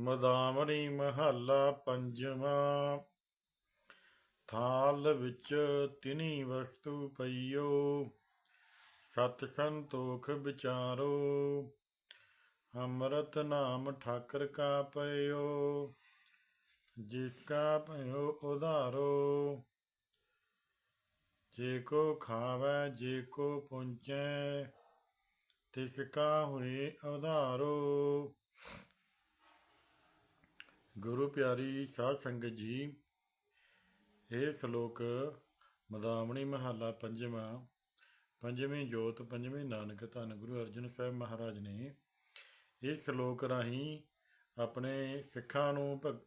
ਮਦਾਮਣੀ ਮਹੱਲਾ ਪੰਜਵਾਂ। ਥਾਲ ਵਿੱਚ ਤਿਨੀ ਵਸਤੂ ਪਈਓ, ਸਤ ਸੰਤੋਖ ਵਿਚਾਰੋ, ਅੰਮ੍ਰਿਤ ਨਾਮ ਠਾਕਰ ਕਾ ਪਇਓ, ਜਿਸ ਕਾ ਭਇਓ ਉਧਾਰੋ। ਜੇ ਕੋ ਖਾਵੈ, ਜੇ ਕੋ ਪੁੰਚੈ ਤਿਸ ਕਾ ਹੋਏ ਉਧਾਰੋ। ਗੁਰੂ ਪਿਆਰੀ ਸਾਧ ਸੰਗਤ ਜੀ, ਇਹ ਸ਼ਲੋਕ ਮਦਾਮਣੀ ਮਹੱਲਾ ਪੰਜਵਾਂ, ਪੰਜਵੀਂ ਜੋਤ, ਪੰਜਵੀਂ ਨਾਨਕ ਧੰਨ ਗੁਰੂ ਅਰਜਨ ਸਾਹਿਬ ਮਹਾਰਾਜ ਨੇ ਇਹ ਸ਼ਲੋਕ ਰਾਹੀਂ ਆਪਣੇ ਸਿੱਖਾਂ ਨੂੰ ਭਗ-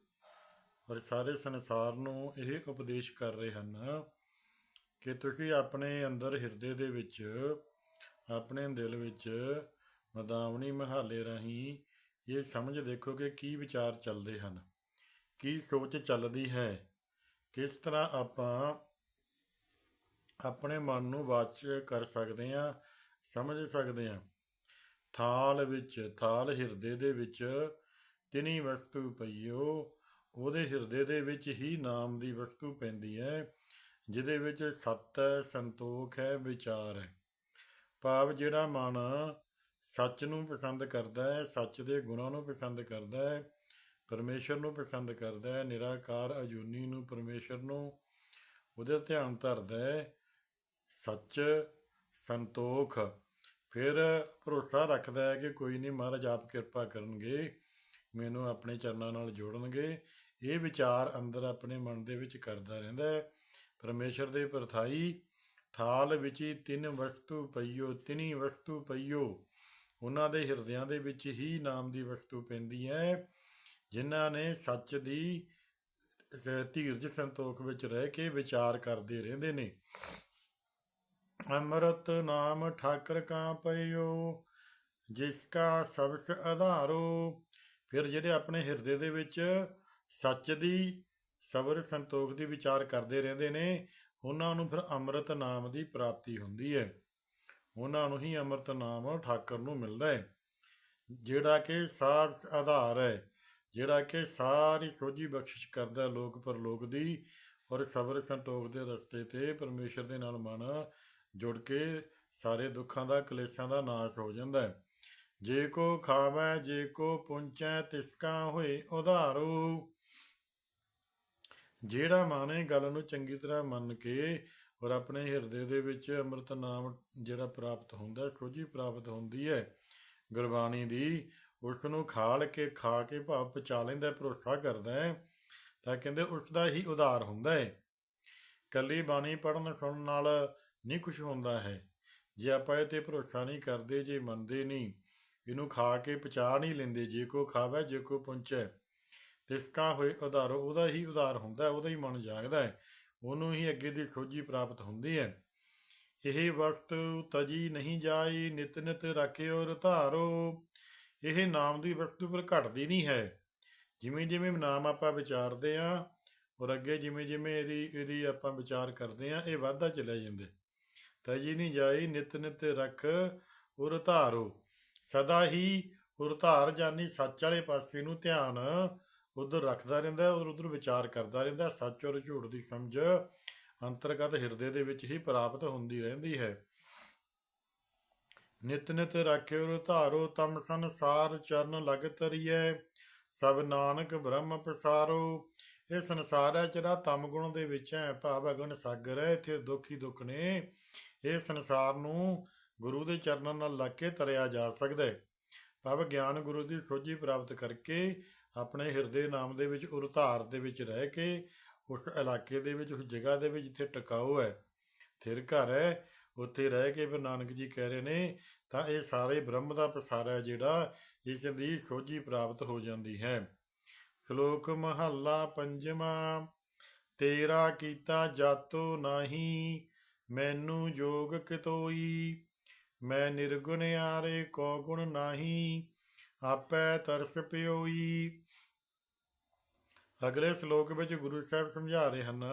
ਔਰ ਸਾਰੇ ਸੰਸਾਰ ਨੂੰ ਇਹ ਉਪਦੇਸ਼ ਕਰ ਰਹੇ ਹਨ ਕਿ ਤੁਸੀਂ ਆਪਣੇ ਅੰਦਰ ਹਿਰਦੇ ਦੇ ਵਿੱਚ, ਆਪਣੇ ਦਿਲ ਵਿੱਚ ਮਦਾਵਣੀ ਮਹਾਲੇ ਰਾਹੀਂ ਇਹ ਸਮਝ ਦੇਖੋ ਕਿ ਕੀ ਵਿਚਾਰ ਚੱਲਦੇ ਹਨ। ਕੀ ਸੋਚ ਚੱਲਦੀ ਹੈ। ਕਿਸ ਤਰ੍ਹਾਂ ਆਪਾਂ ਆਪਣੇ ਮਨ ਨੂੰ ਵਾਚ ਕਰ ਸਕਦੇ ਹਾਂ, ਸਮਝ ਸਕਦੇ ਹਾਂ। ਥਾਲ ਵਿੱਚ, ਥਾਲ ਹਿਰਦੇ ਦੇ ਵਿੱਚ ਤਿਨੀ ਵਸਤੂ ਪਈਓ, ਉਹਦੇ ਹਿਰਦੇ ਦੇ ਵਿੱਚ ਹੀ ਨਾਮ ਦੀ ਵਸਤੂ ਪੈਂਦੀ ਹੈ, ਜਿਹਦੇ ਵਿੱਚ ਸਤ ਹੈ ਸੰਤੋਖ ਹੈ, ਵਿਚਾਰ ਹੈ। ਭਾਵ ਜਿਹੜਾ ਮਨ ਸੱਚ ਨੂੰ ਪਸੰਦ ਕਰਦਾ ਹੈ, ਸੱਚ ਦੇ ਗੁਣਾਂ ਨੂੰ ਪਸੰਦ ਕਰਦਾ ਹੈ, ਪਰਮੇਸ਼ਰ ਨੂੰ ਪਸੰਦ ਕਰਦਾ ਹੈ, ਨਿਰਾਕਾਰ ਅਜੂਨੀ ਨੂੰ ਪਰਮੇਸ਼ਰ ਨੂੰ ਉਹਦੇ ਧਿਆਨ ਧਰਦਾ ਹੈ, ਸੱਚ ਸੰਤੋਖ। ਫਿਰ ਭਰੋਸਾ ਰੱਖਦਾ ਹੈ ਕਿ ਕੋਈ ਨਹੀਂ ਮਹਾਰਾਜ ਆਪ ਕਿਰਪਾ ਕਰਨਗੇ, ਮੈਨੂੰ ਆਪਣੇ ਚਰਨਾਂ ਨਾਲ ਜੋੜਨਗੇ। ਇਹ ਵਿਚਾਰ ਅੰਦਰ ਆਪਣੇ ਮਨ ਦੇ ਵਿੱਚ ਕਰਦਾ ਰਹਿੰਦਾ ਹੈ। ਪਰਮੇਸ਼ਰ ਦੇ ਪਰਥਾਈ ਥਾਲ ਵਿੱਚ ਹੀ ਤਿੰਨ ਵਸਤੂ ਪਈਓ, ਤਿਨੀ ਵਸਤੂ ਪਈਓ। ਉਹਨਾਂ ਦੇ ਹਿਰਦਿਆਂ ਦੇ ਵਿੱਚ ਹੀ ਨਾਮ ਦੀ ਵਸਤੂ ਪੈਂਦੀ ਹੈ, ਜਿਨ੍ਹਾਂ ਨੇ ਸੱਚ ਦੀ ਧੀਰਜ ਸੰਤੋਖ ਵਿੱਚ ਰਹਿ ਕੇ ਵਿਚਾਰ ਕਰਦੇ ਰਹਿੰਦੇ ਨੇ। ਅੰਮ੍ਰਿਤ ਨਾਮ ਠਾਕਰ ਕਾ ਪਈਓ, ਜਿਸ ਕਾ ਸਬਸ ਆਧਾਰੋ ਫਿਰ ਜਿਹੜੇ ਆਪਣੇ ਹਿਰਦੇ ਦੇ ਵਿੱਚ ਸੱਚ ਦੀ, ਸਬਰ ਸੰਤੋਖ ਦੀ ਵਿਚਾਰ ਕਰਦੇ ਰਹਿੰਦੇ ਨੇ, ਉਹਨਾਂ ਨੂੰ ਫਿਰ ਅੰਮ੍ਰਿਤ ਨਾਮ ਦੀ ਪ੍ਰਾਪਤੀ ਹੁੰਦੀ ਹੈ। ਉਹਨਾਂ ਨੂੰ ਹੀ ਅੰਮ੍ਰਿਤ ਨਾਮ ਠਾਕਰ ਨੂੰ ਮਿਲਦਾ ਹੈ। ਜਿਹੜਾ ਕਿ ਸਾਧ ਆਧਾਰ ਹੈ, ਜਿਹੜਾ ਕਿ ਸਾਰੀ ਸੋਝੀ ਬਖਸ਼ਿਸ਼ ਕਰਦਾ ਹੈ ਲੋਕ ਪਰਲੋਕ ਦੀ ਔਰ ਸਬਰ ਸੰਤੋਖ ਦੇ ਰਸਤੇ ਤੇ ਪਰਮੇਸ਼ਰ ਦੇ ਨਾਲ ਮਨ ਜੁੜ ਕੇ ਸਾਰੇ ਦੁੱਖਾਂ ਦਾ, ਕਲੇਸ਼ਾਂ ਦਾ ਨਾਸ਼ ਹੋ ਜਾਂਦਾ ਹੈ। ਜੇ ਕੋ ਖਾਵੈ, ਜੇ ਕੋ ਪੁੰਚੈ ਤਿਸ ਹੋਏ ਉਧਾਰੂ। ਜਿਹੜਾ ਮਾਨੇ ਗੱਲ ਨੂੰ ਚੰਗੀ ਤਰ੍ਹਾਂ ਮੰਨ ਕੇ ਔਰ ਆਪਣੇ ਹਿਰਦੇ ਦੇ ਵਿੱਚ ਅੰਮ੍ਰਿਤ ਨਾਮ ਜਿਹੜਾ ਪ੍ਰਾਪਤ ਹੁੰਦਾ ਸੋਝੀ ਪ੍ਰਾਪਤ ਹੁੰਦੀ ਹੈ ਗੁਰਬਾਣੀ ਦੀ। ਉਸ ਨੂੰ ਖਾਲ ਕੇ, ਖਾ ਕੇ ਭਾਵ ਪਚਾ ਲੈਂਦਾ ਭਰੋਸਾ ਕਰਦਾ ਹੈ, ਤਾਂ ਕਹਿੰਦੇ ਉਸ ਦਾ ਹੀ ਉਧਾਰ ਹੁੰਦਾ ਹੈ। ਕੱਲੀ ਬਾਣੀ ਪੜਨ ਸੁਣਨ ਨਾਲ ਨਹੀਂ ਕੁਝ ਹੁੰਦਾ ਹੈ। ਜੇ ਆਪਾਂ ਇਹ ਤੇ ਭਰੋਸਾ ਨਹੀਂ ਕਰਦੇ, ਜੇ ਮੰਨਦੇ ਨਹੀਂ, ਇਹਨੂੰ ਖਾ ਕੇ ਪਚਾ ਨਹੀਂ ਲੈਂਦੇ, ਜੇ ਕੋ ਖਾਵੇ, ਜੇ ਕੋ ਪੁੰਚੈ ਤਿਸਕਾ ਹੋਏ ਉਧਾਰ, ਉਹਦਾ ਹੀ ਉਧਾਰ ਹੁੰਦਾ ਉਹਦਾ ਹੀ ਮਨ ਜਾਗਦਾ ਹੈ। ਉਹਨੂੰ ਹੀ ਅੱਗੇ ਦੀ ਸੋਝੀ ਪ੍ਰਾਪਤ ਹੁੰਦੀ ਹੈ। ਇਹ ਵਸਤੂ ਤਜੀ ਨਹੀਂ ਜਾਈ, ਨਿਤ ਨਿਤ ਰੱਖਿਓ ਰਧਾਰੋ ਇਹ ਨਾਮ ਦੀ ਵਸਤੂ ਪਰ ਘਟਦੀ ਨਹੀਂ ਹੈ। ਜਿਵੇਂ ਜਿਵੇਂ ਨਾਮ ਆਪਾਂ ਵਿਚਾਰਦੇ ਆ ਔਰ ਅੱਗੇ ਜਿਵੇਂ ਜਿਵੇਂ ਇਹਦੀ ਇਹਦੀ ਆਪਾਂ ਵਿਚਾਰ ਕਰਦੇ ਆ ਇਹ ਵਾਧਾ ਚਲਿਆ ਜਾਂਦਾ। ਤਜੀ ਨਹੀਂ ਜਾਈ, ਨਿਤ ਨਿਤ ਰੱਖ ਉਰ ਧਾਰੋ। ਸਦਾ ਹੀ ਉਰ ਧਾਰ ਜਾਨੀ ਸੱਚ ਵਾਲੇ ਪਾਸੇ ਨੂੰ ਧਿਆਨ ਉਧਰ ਰੱਖਦਾ ਰਹਿੰਦਾ ਔਰ ਉਧਰ ਵਿਚਾਰ ਕਰਦਾ ਰਹਿੰਦਾ। ਸੱਚ ਔਰ ਝੂਠ ਦੀ ਸਮਝ ਅੰਤਰਗਤ ਹਿਰਦੇ ਦੇ ਵਿੱਚ ਹੀ ਪ੍ਰਾਪਤ ਹੁੰਦੀ ਰਹਿੰਦੀ ਹੈ। ਨਿਤ ਨਿਤ ਰਾਖਿਓ ਧਾਰੋ, ਤਮ ਸੰਸਾਰ ਚਰਨ ਲਗ ਤਰੀਐ। ਸਭ ਨਾਨਕ ਬ੍ਰਹਮ ਪਸਾਰੋ। ਇਹ ਸੰਸਾਰ ਹੈ ਜਿਹੜਾ ਤਮ ਗੁਣ ਦੇ ਵਿੱਚ ਹੈ, ਭਾਵ ਅਗਨ ਸਾਗਰ ਹੈ। ਇੱਥੇ ਦੁੱਖ ਹੀ ਦੁੱਖ ਨੇ। ਇਹ ਸੰਸਾਰ ਨੂੰ ਗੁਰੂ ਦੇ ਚਰਨਾਂ ਨਾਲ ਲੱਗ ਕੇ ਤਰਿਆ ਜਾ ਸਕਦਾ ਹੈ। ਭਾਵ ਗਿਆਨ ਗੁਰੂ ਦੀ ਸੋਝੀ ਪ੍ਰਾਪਤ ਕਰਕੇ ਆਪਣੇ ਹਿਰਦੇ ਨਾਮ ਦੇ ਵਿੱਚ ਉਰਧਾਰ ਦੇ ਵਿੱਚ ਰਹਿ ਕੇ ਉਸ ਇਲਾਕੇ ਦੇ ਵਿੱਚ, ਉਸ ਜਗ੍ਹਾ ਦੇ ਵਿੱਚ ਜਿੱਥੇ ਟਿਕਾਊ ਹੈ, ਥਿਰ ਘਰ ਹੈ, ਉੱਥੇ ਰਹਿ ਕੇ ਫਿਰ ਨਾਨਕ ਜੀ ਕਹਿ ਰਹੇ ਨੇ, ਤਾਂ ਇਹ ਸਾਰੇ ਬ੍ਰਹਮ ਦਾ ਪਸਾਰਾ ਜਿਹੜਾ ਇਸ ਦੀ ਸੋਝੀ ਪ੍ਰਾਪਤ ਹੋ ਜਾਂਦੀ ਹੈ। ਸ਼ਲੋਕ ਮਹੱਲਾ ਪੰਜਵਾਂ, ਤੇਰਾ ਕੀਤਾ ਜਾਤੋ ਨਾਹੀ, ਮੈਨੂੰ ਜੋਗ ਕਿਤੋਈ, ਮੈਂ ਨਿਰਗੁਣ ਆਰੇ ਕੋ ਗੁਣ ਨਾਹੀ, ਆਪੈ ਤਰਸ ਪਿਓਈ। ਅਗਲੇ ਸ਼ਲੋਕ ਵਿੱਚ ਗੁਰੂ ਸਾਹਿਬ ਸਮਝਾ ਰਹੇ ਹਨ,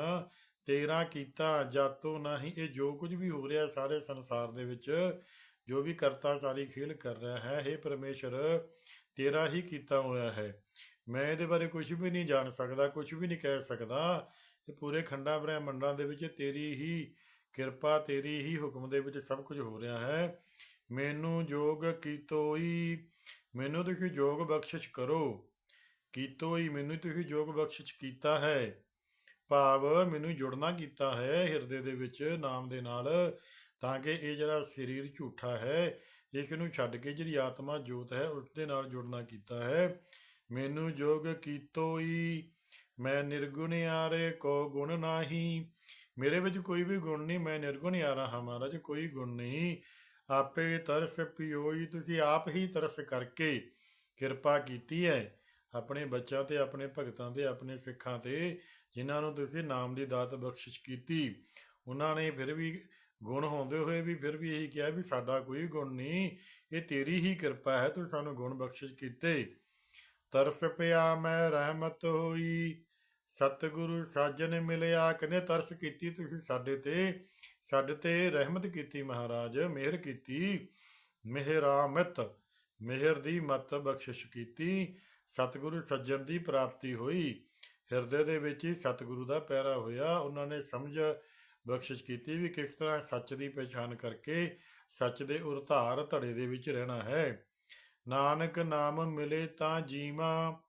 ਤੇਰਾ ਕੀਤਾ ਜਾਤੋ ਨਹੀਂ, ਇਹ ਜੋ ਕੁਝ ਵੀ ਹੋ ਰਿਹਾ ਸਾਰੇ ਸੰਸਾਰ ਦੇ ਵਿੱਚ, ਜੋ ਵੀ ਕਰਤਾ ਸਾਰੀ ਖੇਲ ਕਰ ਰਿਹਾ ਹੈ हे ਪਰਮੇਸ਼ਰ, ਤੇਰਾ ਹੀ ਕੀਤਾ ਹੋਇਆ ਹੈ। ਮੈਂ ਇਹਦੇ ਬਾਰੇ ਕੁਝ ਵੀ ਨਹੀਂ ਜਾਣ ਸਕਦਾ ਕੁਝ ਵੀ ਨਹੀਂ ਕਹਿ ਸਕਦਾ। ਇਹ ਪੂਰੇ ਖੰਡਾਂ ਬ੍ਰਹਿਮੰਡਾਂ ਦੇ ਵਿੱਚ ਤੇਰੀ ਹੀ ਕਿਰਪਾ, ਤੇਰੀ ਹੀ ਹੁਕਮ ਦੇ ਵਿੱਚ ਸਭ ਕੁਝ ਹੋ ਰਿਹਾ ਹੈ। ਮੈਨੂੰ ਜੋਗ ਕੀਤੋਈ, ਮੈਨੂੰ ਤੁਸੀਂ ਜੋਗ ਬਖਸ਼ਿਸ਼ ਕਰੋ। ਕੀਤੋਈ ਮੈਨੂੰ ਤੁਸੀਂ ਜੋਗ ਬਖਸ਼ਿਸ਼ ਕੀਤਾ ਹੈ। ਭਾਵ ਮੈਨੂੰ ਜੁੜਨਾ ਕੀਤਾ ਹੈ ਹਿਰਦੇ ਦੇ ਵਿੱਚ ਨਾਮ ਦੇ ਨਾਲ, ਤਾਂ ਕਿ ਇਹ ਜਿਹੜਾ ਸਰੀਰ ਝੂਠਾ ਹੈ, ਇਸ ਨੂੰ ਛੱਡ ਕੇ ਜਿਹੜੀ ਆਤਮਾ ਜੋਤ ਹੈ, ਉਸ ਦੇ ਨਾਲ ਜੁੜਨਾ ਕੀਤਾ ਹੈ। ਮੈਨੂੰ ਜੋਗ ਕੀਤੋਈ ਮੈਂ ਨਿਰਗੁਣ ਆਰੇ ਕੋ ਗੁਣ ਨਾਹੀ। ਮੇਰੇ ਵਿੱਚ ਕੋਈ ਵੀ ਗੁਣ ਨਹੀਂ, ਮੈਂ ਨਿਰਗੁਣ ਆਰਾ ਹਾਂ ਮਹਾਰਾਜ, ਕੋਈ ਗੁਣ ਨਹੀਂ। ਆਪੇ ਤਰਸ ਪਿਓਈ, ਤੁਸੀਂ ਆਪ ਹੀ ਤਰਸ ਕਰਕੇ ਕਿਰਪਾ ਕੀਤੀ ਹੈ। ਆਪਣੇ ਬੱਚਿਆਂ ਤੇ, ਆਪਣੇ ਭਗਤਾਂ ਤੇ, ਆਪਣੇ ਸਿੱਖਾਂ ਤੇ, ਜਿਨ੍ਹਾਂ ਨੂੰ ਤੁਸੀਂ ਨਾਮ ਦੀ ਦਾਤ ਬਖਸ਼ਿਸ਼ ਕੀਤੀ। ਉਹਨਾਂ ਨੇ ਫਿਰ ਵੀ ਗੁਣ ਹੁੰਦੇ ਹੋਏ ਵੀ ਫਿਰ ਵੀ ਇਹੀ ਕਿਹਾ ਵੀ ਸਾਡਾ ਕੋਈ ਗੁਣ ਨਹੀਂ, ਇਹ ਤੇਰੀ ਹੀ ਕਿਰਪਾ ਹੈ, ਤੂੰ ਸਾਨੂੰ ਗੁਣ ਬਖਸ਼ਿਸ਼ ਕੀਤੇ। ਤਰਸ ਪਿਆ ਮੈਂ ਰਹਿਮਤ ਹੋਈ, ਸਤਿਗੁਰੂ ਸਾਜਨ ਮਿਲਿਆ, ਕਹਿੰਦੇ ਤਰਸ ਕੀਤੀ ਤੁਸੀਂ ਸਾਡੇ ਤੇ ਸਾਡੇ ਤੇ ਰਹਿਮਤ ਕੀਤੀ ਮਹਾਰਾਜ, ਮਿਹਰ ਕੀਤੀ, ਮਿਹਰਾਮਤ, ਮਿਹਰ ਦੀ ਮਤ ਬਖਸ਼ਿਸ਼ ਕੀਤੀ। ਸਤਿਗੁਰੂ ਸੱਜਣ ਦੀ ਪ੍ਰਾਪਤੀ ਹੋਈ। ਹਿਰਦੇ ਦੇ ਵਿੱਚ ਹੀ ਸਤਿਗੁਰੂ ਦਾ ਪੈਰਾ ਹੋਇਆ। ਉਹਨਾਂ ਨੇ ਸਮਝ ਬਖਸ਼ਿਸ਼ ਕੀਤੀ ਵੀ ਕਿਸ ਤਰ੍ਹਾਂ ਸੱਚ ਦੀ ਪਛਾਣ ਕਰਕੇ ਸੱਚ ਦੇ ਉਰਧਾਰ ਧੜੇ ਦੇ ਵਿੱਚ ਰਹਿਣਾ ਹੈ। ਨਾਨਕ ਨਾਮ ਮਿਲੇ ਤਾਂ ਜੀਵਾ,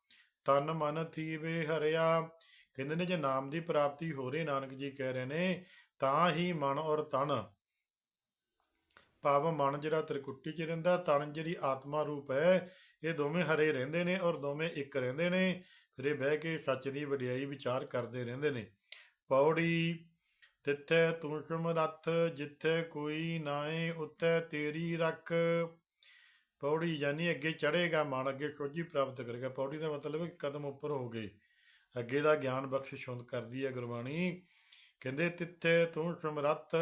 ਤਨ ਮਨ ਥੀਵੇ ਹਰਿਆ। ਕਹਿੰਦੇ ਨੇ, ਜੇ ਨਾਮ ਦੀ ਪ੍ਰਾਪਤੀ ਹੋ ਰਹੀ ਨਾਨਕ ਜੀ ਕਹਿ ਰਹੇ ਨੇ, ਤਾਂ ਹੀ ਮਨ ਔਰ ਤਨ। ਭਾਵ ਮਨ ਜਿਹੜਾ ਤ੍ਰਿਕੁੱਟੀ 'ਚ ਰਹਿੰਦਾ, ਤਨ ਜਿਹੜੀ ਆਤਮਾ ਰੂਪ ਹੈ ਇਹ ਦੋਵੇਂ ਹਰੇ ਰਹਿੰਦੇ ਨੇ ਔਰ ਦੋਵੇਂ ਇੱਕ ਰਹਿੰਦੇ ਨੇ। ਫਿਰ ਇਹ ਬਹਿ ਕੇ ਸੱਚ ਦੀ ਵਡਿਆਈ ਵਿਚਾਰ ਕਰਦੇ ਰਹਿੰਦੇ ਨੇ। ਪੌੜੀ, ਤਿੱਥੇ ਤੂੰ ਸਮਰੱਥ ਜਿੱਥੇ ਕੋਈ ਨਾਏ ਉੱਤੇ ਤੇਰੀ ਰੱਖ। ਪੌੜੀ ਯਾਨੀ ਅੱਗੇ ਚੜੇਗਾ ਮਨ ਅੱਗੇ ਸੋਝੀ ਪ੍ਰਾਪਤ ਕਰੇਗਾ। ਪੌੜੀ ਦਾ ਮਤਲਬ ਹੈ ਕਦਮ ਉੱਪਰ ਹੋ ਗਏ। ਅੱਗੇ ਦਾ ਗਿਆਨ ਬਖਸ਼ਿਸ਼ ਹੁੰਦ ਕਰਦੀ ਹੈ ਗੁਰਬਾਣੀ। ਕਹਿੰਦੇ, ਤਿੱਥੇ ਤੂੰ ਸਮਰੱਥ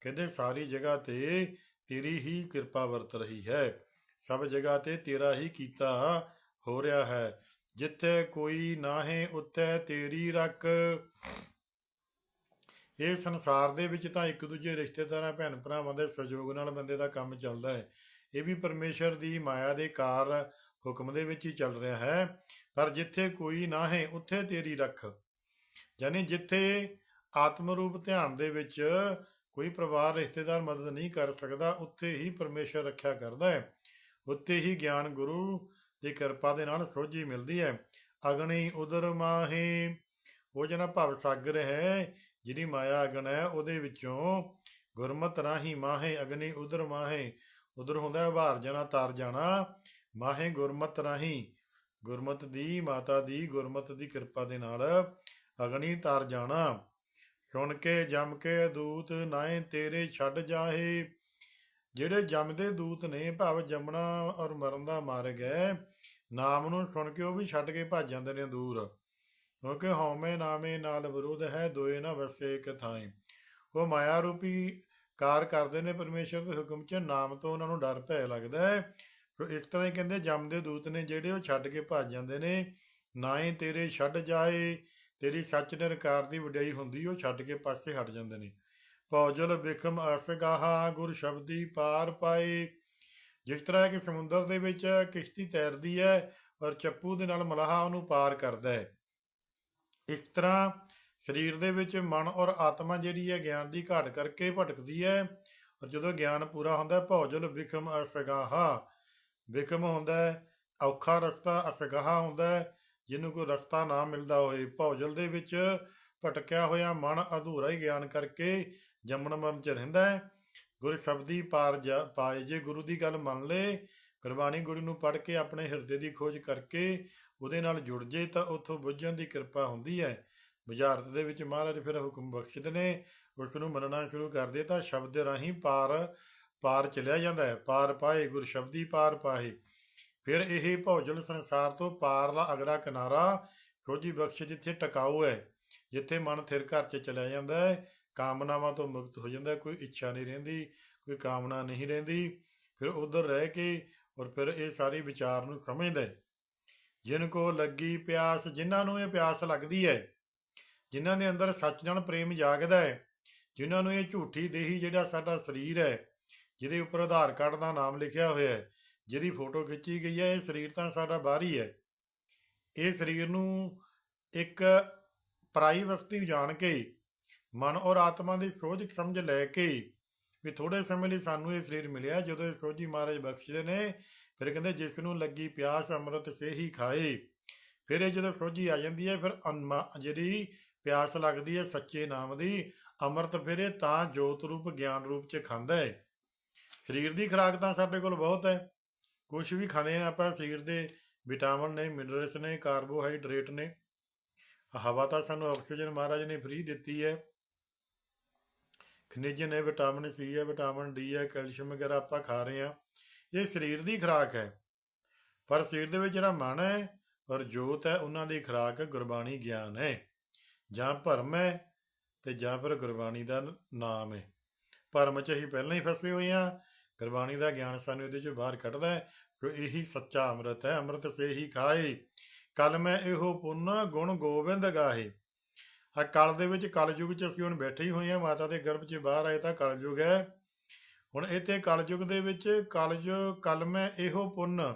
ਕਹਿੰਦੇ, ਸਾਰੀ ਜਗ੍ਹਾ ਤੇ ਤੇਰੀ ਹੀ ਕਿਰਪਾ ਵਰਤ ਰਹੀ ਹੈ। ਸਭ ਜਗ੍ਹਾ ਤੇ ਤੇਰਾ ਹੀ ਕੀਤਾ ਹੋ ਰਿਹਾ ਹੈ। ਜਿੱਥੇ ਕੋਈ ਨਾ ਹੈ ਉੱਥੇ ਤੇਰੀ ਰੱਖ। ਇਹ ਸੰਸਾਰ ਦੇ ਵਿੱਚ ਤਾਂ ਇੱਕ ਦੂਜੇ ਰਿਸ਼ਤੇਦਾਰਾਂ ਭੈਣ ਭਰਾਵਾਂ ਦੇ ਸਹਿਯੋਗ ਨਾਲ ਬੰਦੇ ਦਾ ਕੰਮ ਚੱਲਦਾ ਹੈ। ਇਹ ਵੀ ਪਰਮੇਸ਼ਰ ਦੀ ਮਾਇਆ ਦੇ ਕਾਰ ਹੁਕਮ ਦੇ ਵਿੱਚ ਹੀ ਚੱਲ ਰਿਹਾ ਹੈ। ਪਰ ਜਿੱਥੇ ਕੋਈ ਨਾ ਹੈ ਉੱਥੇ ਤੇਰੀ ਰੱਖ। ਯਾਨੀ ਜਿੱਥੇ ਆਤਮ ਰੂਪ ਧਿਆਨ ਦੇ ਵਿੱਚ ਕੋਈ ਪਰਿਵਾਰ, ਰਿਸ਼ਤੇਦਾਰ ਮਦਦ ਨਹੀਂ ਕਰ ਸਕਦਾ, ਉੱਥੇ ਹੀ ਪਰਮੇਸ਼ਰ ਰੱਖਿਆ ਕਰਦਾ ਹੈ। ਉੱਥੇ ਹੀ ਗਿਆਨ ਗੁਰੂ ਦੀ ਕਿਰਪਾ ਦੇ ਨਾਲ ਸੋਝੀ ਮਿਲਦੀ ਹੈ। ਅਗਣੀ ਉਦਰ ਮਾਹੇ, ਉਹ ਜਨਾ ਭਵ ਸਾਗਰ ਹੈ ਜਿਹੜੀ ਮਾਇਆ ਅਗਨ ਹੈ, ਉਹਦੇ ਵਿੱਚੋਂ ਗੁਰਮਤ ਰਾਹੀ ਮਾਹੇ, ਅਗਨੀ ਉਦਰ ਮਾਹੇ, ਉਦਰ ਹੁੰਦਾ ਹੈ, ਭਾਰ ਜਾਣਾ, ਤਰ ਜਾਣਾ, ਮਾਹੇ ਗੁਰਮਤ ਰਾਹੀ, ਗੁਰਮਤ ਦੀ ਮਾਤਾ ਦੀ ਗੁਰਮਤ ਦੀ ਕਿਰਪਾ ਦੇ ਨਾਲ ਅਗਨੀ ਤਾਰ ਜਾਣਾ। ਸੁਣ ਕੇ ਜਮ ਕੇ ਦੂਤ ਨਾਏ ਤੇਰੇ ਛੱਡ ਜਾਹੇ ਜਿਹੜੇ ਜੰਮਦੇ ਦੂਤ ਨੇ ਭਾਵ ਜੰਮਣਾ ਔਰ ਮਰਨ ਦਾ ਮਾਰਗ ਹੈ, ਨਾਮ ਨੂੰ ਸੁਣ ਕੇ ਉਹ ਵੀ ਛੱਡ ਕੇ ਭੱਜ ਜਾਂਦੇ ਨੇ ਦੂਰ। ਕਿਉਂਕਿ ਹਉਮੈ ਨਾਮੇ ਨਾਲ ਵਿਰੋਧ ਹੈ, ਦੋਏ ਨਾ ਵਸੇ ਇੱਕ ਥਾਈ। ਉਹ ਮਾਇਆ ਰੂਪੀ ਕਾਰ ਕਰਦੇ ਨੇ ਪਰਮੇਸ਼ਰ ਦੇ ਹੁਕਮ 'ਚ, ਨਾਮ ਤੋਂ ਉਹਨਾਂ ਨੂੰ ਡਰ ਭੈ ਲੱਗਦਾ ਹੈ। ਸੋ ਇਸ ਤਰ੍ਹਾਂ ਹੀ ਕਹਿੰਦੇ, ਜੰਮਦੇ ਦੂਤ ਨੇ ਜਿਹੜੇ ਉਹ ਛੱਡ ਕੇ ਭੱਜ ਜਾਂਦੇ ਨੇ, ਨਾ ਹੀ ਤੇਰੇ ਛੱਡ ਜਾਏ, ਤੇਰੀ ਸੱਚ ਨਿਰਕਾਰ ਦੀ ਵਡਿਆਈ ਹੁੰਦੀ, ਉਹ ਛੱਡ ਕੇ ਪਾਸੇ ਹਟ ਜਾਂਦੇ ਨੇ। ਭੌਜਲ ਬਿਖਮ ਅਸਗਾਹਾ ਗੁਰ ਸ਼ਬਦੀ ਪਾਰ ਪਾਏ। ਜਿਸ ਤਰ੍ਹਾਂ ਕਿ ਸਮੁੰਦਰ ਦੇ ਵਿੱਚ ਕਿਸ਼ਤੀ ਤੈਰਦੀ ਹੈ ਔਰ ਚੱਪੂ ਦੇ ਨਾਲ ਮਲਾਹਾ ਉਹਨੂੰ ਪਾਰ ਕਰਦਾ ਹੈ। ਇਸ ਤਰ੍ਹਾਂ ਸਰੀਰ ਦੇ ਵਿੱਚ ਮਨ ਔਰ ਆਤਮਾ ਜਿਹੜੀ ਹੈ ਗਿਆਨ ਦੀ ਘਾਟ ਕਰਕੇ ਭਟਕਦੀ ਹੈ ਔਰ ਜਦੋਂ ਗਿਆਨ ਪੂਰਾ ਹੁੰਦਾ ਭੌਜਲ ਵਿਖਮ ਅਸਗਾਹਾ ਵਿਖਮ ਹੁੰਦਾ ਹੈ, ਔਖਾ ਰਸਤਾ ਅਸਗਾਹਾ ਹੁੰਦਾ ਹੈ, ਜਿਹਨੂੰ ਕੋਈ ਰਸਤਾ ਨਾ ਮਿਲਦਾ ਹੋਏ। ਭੌਜਲ ਦੇ ਵਿੱਚ ਭਟਕਿਆ ਹੋਇਆ ਮਨ ਅਧੂਰਾ ਹੀ ਗਿਆਨ ਕਰਕੇ ਜੰਮਣ ਮਰਨ ਚ ਰਹਿੰਦਾ ਹੈ। ਗੁਰ ਸ਼ਬਦੀ ਪਾਰ ਜਾ, ਪਾਏ। ਜੇ ਗੁਰੂ ਦੀ ਗੱਲ ਮੰਨ ਲੇ, ਗੁਰਬਾਣੀ ਗੁਰੂ ਨੂੰ ਪੜ੍ਹ ਕੇ ਆਪਣੇ ਹਿਰਦੇ ਦੀ ਖੋਜ ਕਰਕੇ ਉਹਦੇ ਨਾਲ ਜੁੜ ਜੇ ਤਾਂ ਉੱਥੋਂ ਬੁੱਝਣ ਦੀ ਕਿਰਪਾ ਹੁੰਦੀ ਹੈ। ਬੁਝਾਰਤ ਦੇ ਵਿੱਚ ਮਹਾਰਾਜ ਫਿਰ ਹੁਕਮ ਬਖਸ਼ਦੇ ਨੇ, ਉਸ ਨੂੰ ਮੰਨਣਾ ਸ਼ੁਰੂ ਕਰਦੇ ਤਾਂ ਸ਼ਬਦ ਰਾਹੀਂ ਪਾਰ ਪਾਰ ਚਲਿਆ ਜਾਂਦਾ ਹੈ। ਪਾਰ ਪਾਏ, ਗੁਰ ਸ਼ਬਦੀ ਪਾਰ ਪਾਏ। ਫਿਰ ਇਹ ਭੌਜਲ ਸੰਸਾਰ ਤੋਂ ਪਾਰਲਾ ਅਗਲਾ ਕਿਨਾਰਾ ਸੋਝੀ ਬਖਸ਼ ਜਿੱਥੇ ਟਿਕਾਊ ਹੈ, ਜਿੱਥੇ ਮਨ ਥਿਰ ਘਰ 'ਚ ਚਲਿਆ ਜਾਂਦਾ ਹੈ ਕਾਮਨਾਵਾਂ ਤੋਂ ਮੁਕਤ ਹੋ ਜਾਂਦਾ ਕੋਈ ਇੱਛਾ ਨਹੀਂ ਰਹਿੰਦੀ, ਕੋਈ ਕਾਮਨਾ ਨਹੀਂ ਰਹਿੰਦੀ। ਫਿਰ ਉਧਰ ਰਹਿ ਕੇ ਔਰ ਫਿਰ ਇਹ ਸਾਰੀ ਵਿਚਾਰ ਨੂੰ ਸਮਝਦਾ ਹੈ। ਜਿਨ ਕੋ ਲੱਗੀ ਪਿਆਸ, ਜਿਨ੍ਹਾਂ ਨੂੰ ਇਹ ਪਿਆਸ ਲੱਗਦੀ ਹੈ, ਜਿਨ੍ਹਾਂ ਦੇ ਅੰਦਰ ਸੱਚ ਨਾਲ ਪ੍ਰੇਮ ਜਾਗਦਾ ਹੈ, ਜਿਨ੍ਹਾਂ ਨੂੰ ਇਹ ਝੂਠੀ ਦੇਹੀ ਜਿਹੜਾ ਸਾਡਾ ਸਰੀਰ ਹੈ, ਜਿਹਦੇ ਉੱਪਰ ਆਧਾਰ ਕਾਰਡ ਦਾ ਨਾਮ ਲਿਖਿਆ ਹੋਇਆ ਹੈ, ਜਿਹਦੀ ਫੋਟੋ ਖਿੱਚੀ ਗਈ ਹੈ, ਇਹ ਸਰੀਰ ਤਾਂ ਸਾਡਾ ਬਾਹਰੀ ਹੈ। ਇਹ ਸਰੀਰ ਨੂੰ ਇੱਕ ਪਰਾਈ ਵਸਤੀ ਜਾਣ ਕੇ ਮਨ ਔਰ ਆਤਮਾ ਦੀ ਸੋਝ ਸਮਝ ਲੈ ਕੇ ਵੀ ਥੋੜੇ ਸਮੇਂ ਲਈ ਸਾਨੂੰ ਇਹ ਸਰੀਰ ਮਿਲਿਆ। ਜਦੋਂ ਇਹ ਸੋਝੀ ਮਹਾਰਾਜ ਬਖਸ਼ਦੇ ਨੇ, ਫਿਰ ਕਹਿੰਦੇ, ਜਿਸ ਨੂੰ ਲੱਗੀ ਪਿਆਸ, ਅੰਮ੍ਰਿਤ ਸੇ ਹੀ ਖਾਏ। ਫਿਰ ਇਹ ਜਦੋਂ ਸੋਝੀ ਆ ਜਾਂਦੀ ਹੈ, ਫਿਰ ਅਨਮਾ- ਜਿਹੜੀ ਪਿਆਸ ਲੱਗਦੀ ਹੈ ਸੱਚੇ ਨਾਮ ਦੀ, ਅੰਮ੍ਰਿਤ ਫਿਰ ਇਹ ਤਾਂ ਜੋਤ ਰੂਪ, ਗਿਆਨ ਰੂਪ ਚ ਖਾਂਦਾ ਹੈ। ਸਰੀਰ ਦੀ ਖੁਰਾਕ ਤਾਂ ਸਾਡੇ ਕੋਲ ਬਹੁਤ ਹੈ। ਕੁਝ ਵੀ ਖਾਂਦੇ ਆ ਆਪਾਂ, ਸਰੀਰ ਦੇ ਵਿਟਾਮਿਨ ਨੇ, ਮਿਨਰਲਸ ਨੇ, ਕਾਰਬੋਹਾਈਡਰੇਟ ਨੇ। ਹਵਾ ਤਾਂ ਸਾਨੂੰ ਆਕਸੀਜਨ ਮਹਾਰਾਜ ਨੇ ਫ੍ਰੀ ਦਿੱਤੀ ਹੈ। ਖਣਿਜ ਨੇ ਵਿਟਾਮਿਨ ਸੀ ਹੈ, ਵਿਟਾਮਿਨ ਡੀ ਹੈ, ਕੈਲਸ਼ੀਅਮ ਵਗੈਰਾ ਆਪਾਂ ਖਾ ਰਹੇ ਆ ਇਹ ਸਰੀਰ ਦੀ ਖੁਰਾਕ ਹੈ। ਪਰ ਸਰੀਰ ਦੇ ਵਿੱਚ ਜਿਹੜਾ ਮਨ ਹੈ ਔਰ ਜੋਤ ਹੈ, ਉਹਨਾਂ ਦੀ ਖੁਰਾਕ ਗੁਰਬਾਣੀ ਗਿਆਨ ਹੈ। ਜਾਂ ਭਰਮ ਹੈ ਤੇ ਜਾਂ ਫਿਰ ਗੁਰਬਾਣੀ ਦਾ ਨ- ਨਾਮ ਹੈ। ਭਰਮ ਚ ਅਸੀਂ ਪਹਿਲਾਂ ਹੀ ਫਸੇ ਹੋਏ ਆ ਗੁਰਬਾਣੀ ਦਾ ਗਿਆਨ ਸਾਨੂੰ ਇਹਦੇ 'ਚੋਂ ਬਾਹਰ ਕੱਢਦਾ ਹੈ। ਸੋ ਇਹੀ ਸੱਚਾ ਅੰਮ੍ਰਿਤ ਹੈ। ਅੰਮ੍ਰਿਤ ਸੇ ਹੀ ਖਾਏ। ਕਲ ਮੈਂ ਇਹੋ ਪੁੰਨ ਗੁਣ ਗੋਬਿੰਦ ਗਾਹੇ। ਆ ਕਲ ਦੇ ਵਿੱਚ ਕਲਯੁਗ ਚ ਅਸੀਂ ਹੁਣ ਬੈਠੇ ਹੀ ਹੋਏ ਆ ਮਾਤਾ ਦੇ ਗਰਭ ਚ ਬਾਹਰ ਆਏ ਤਾਂ ਕਲਯੁਗ ਹੈ। ਹੁਣ ਇੱਥੇ ਕਲਯੁਗ ਦੇ ਵਿੱਚ ਕਲਯੁਗ ਕਲਮ ਹੈ, ਇਹੋ ਪੁੰਨ।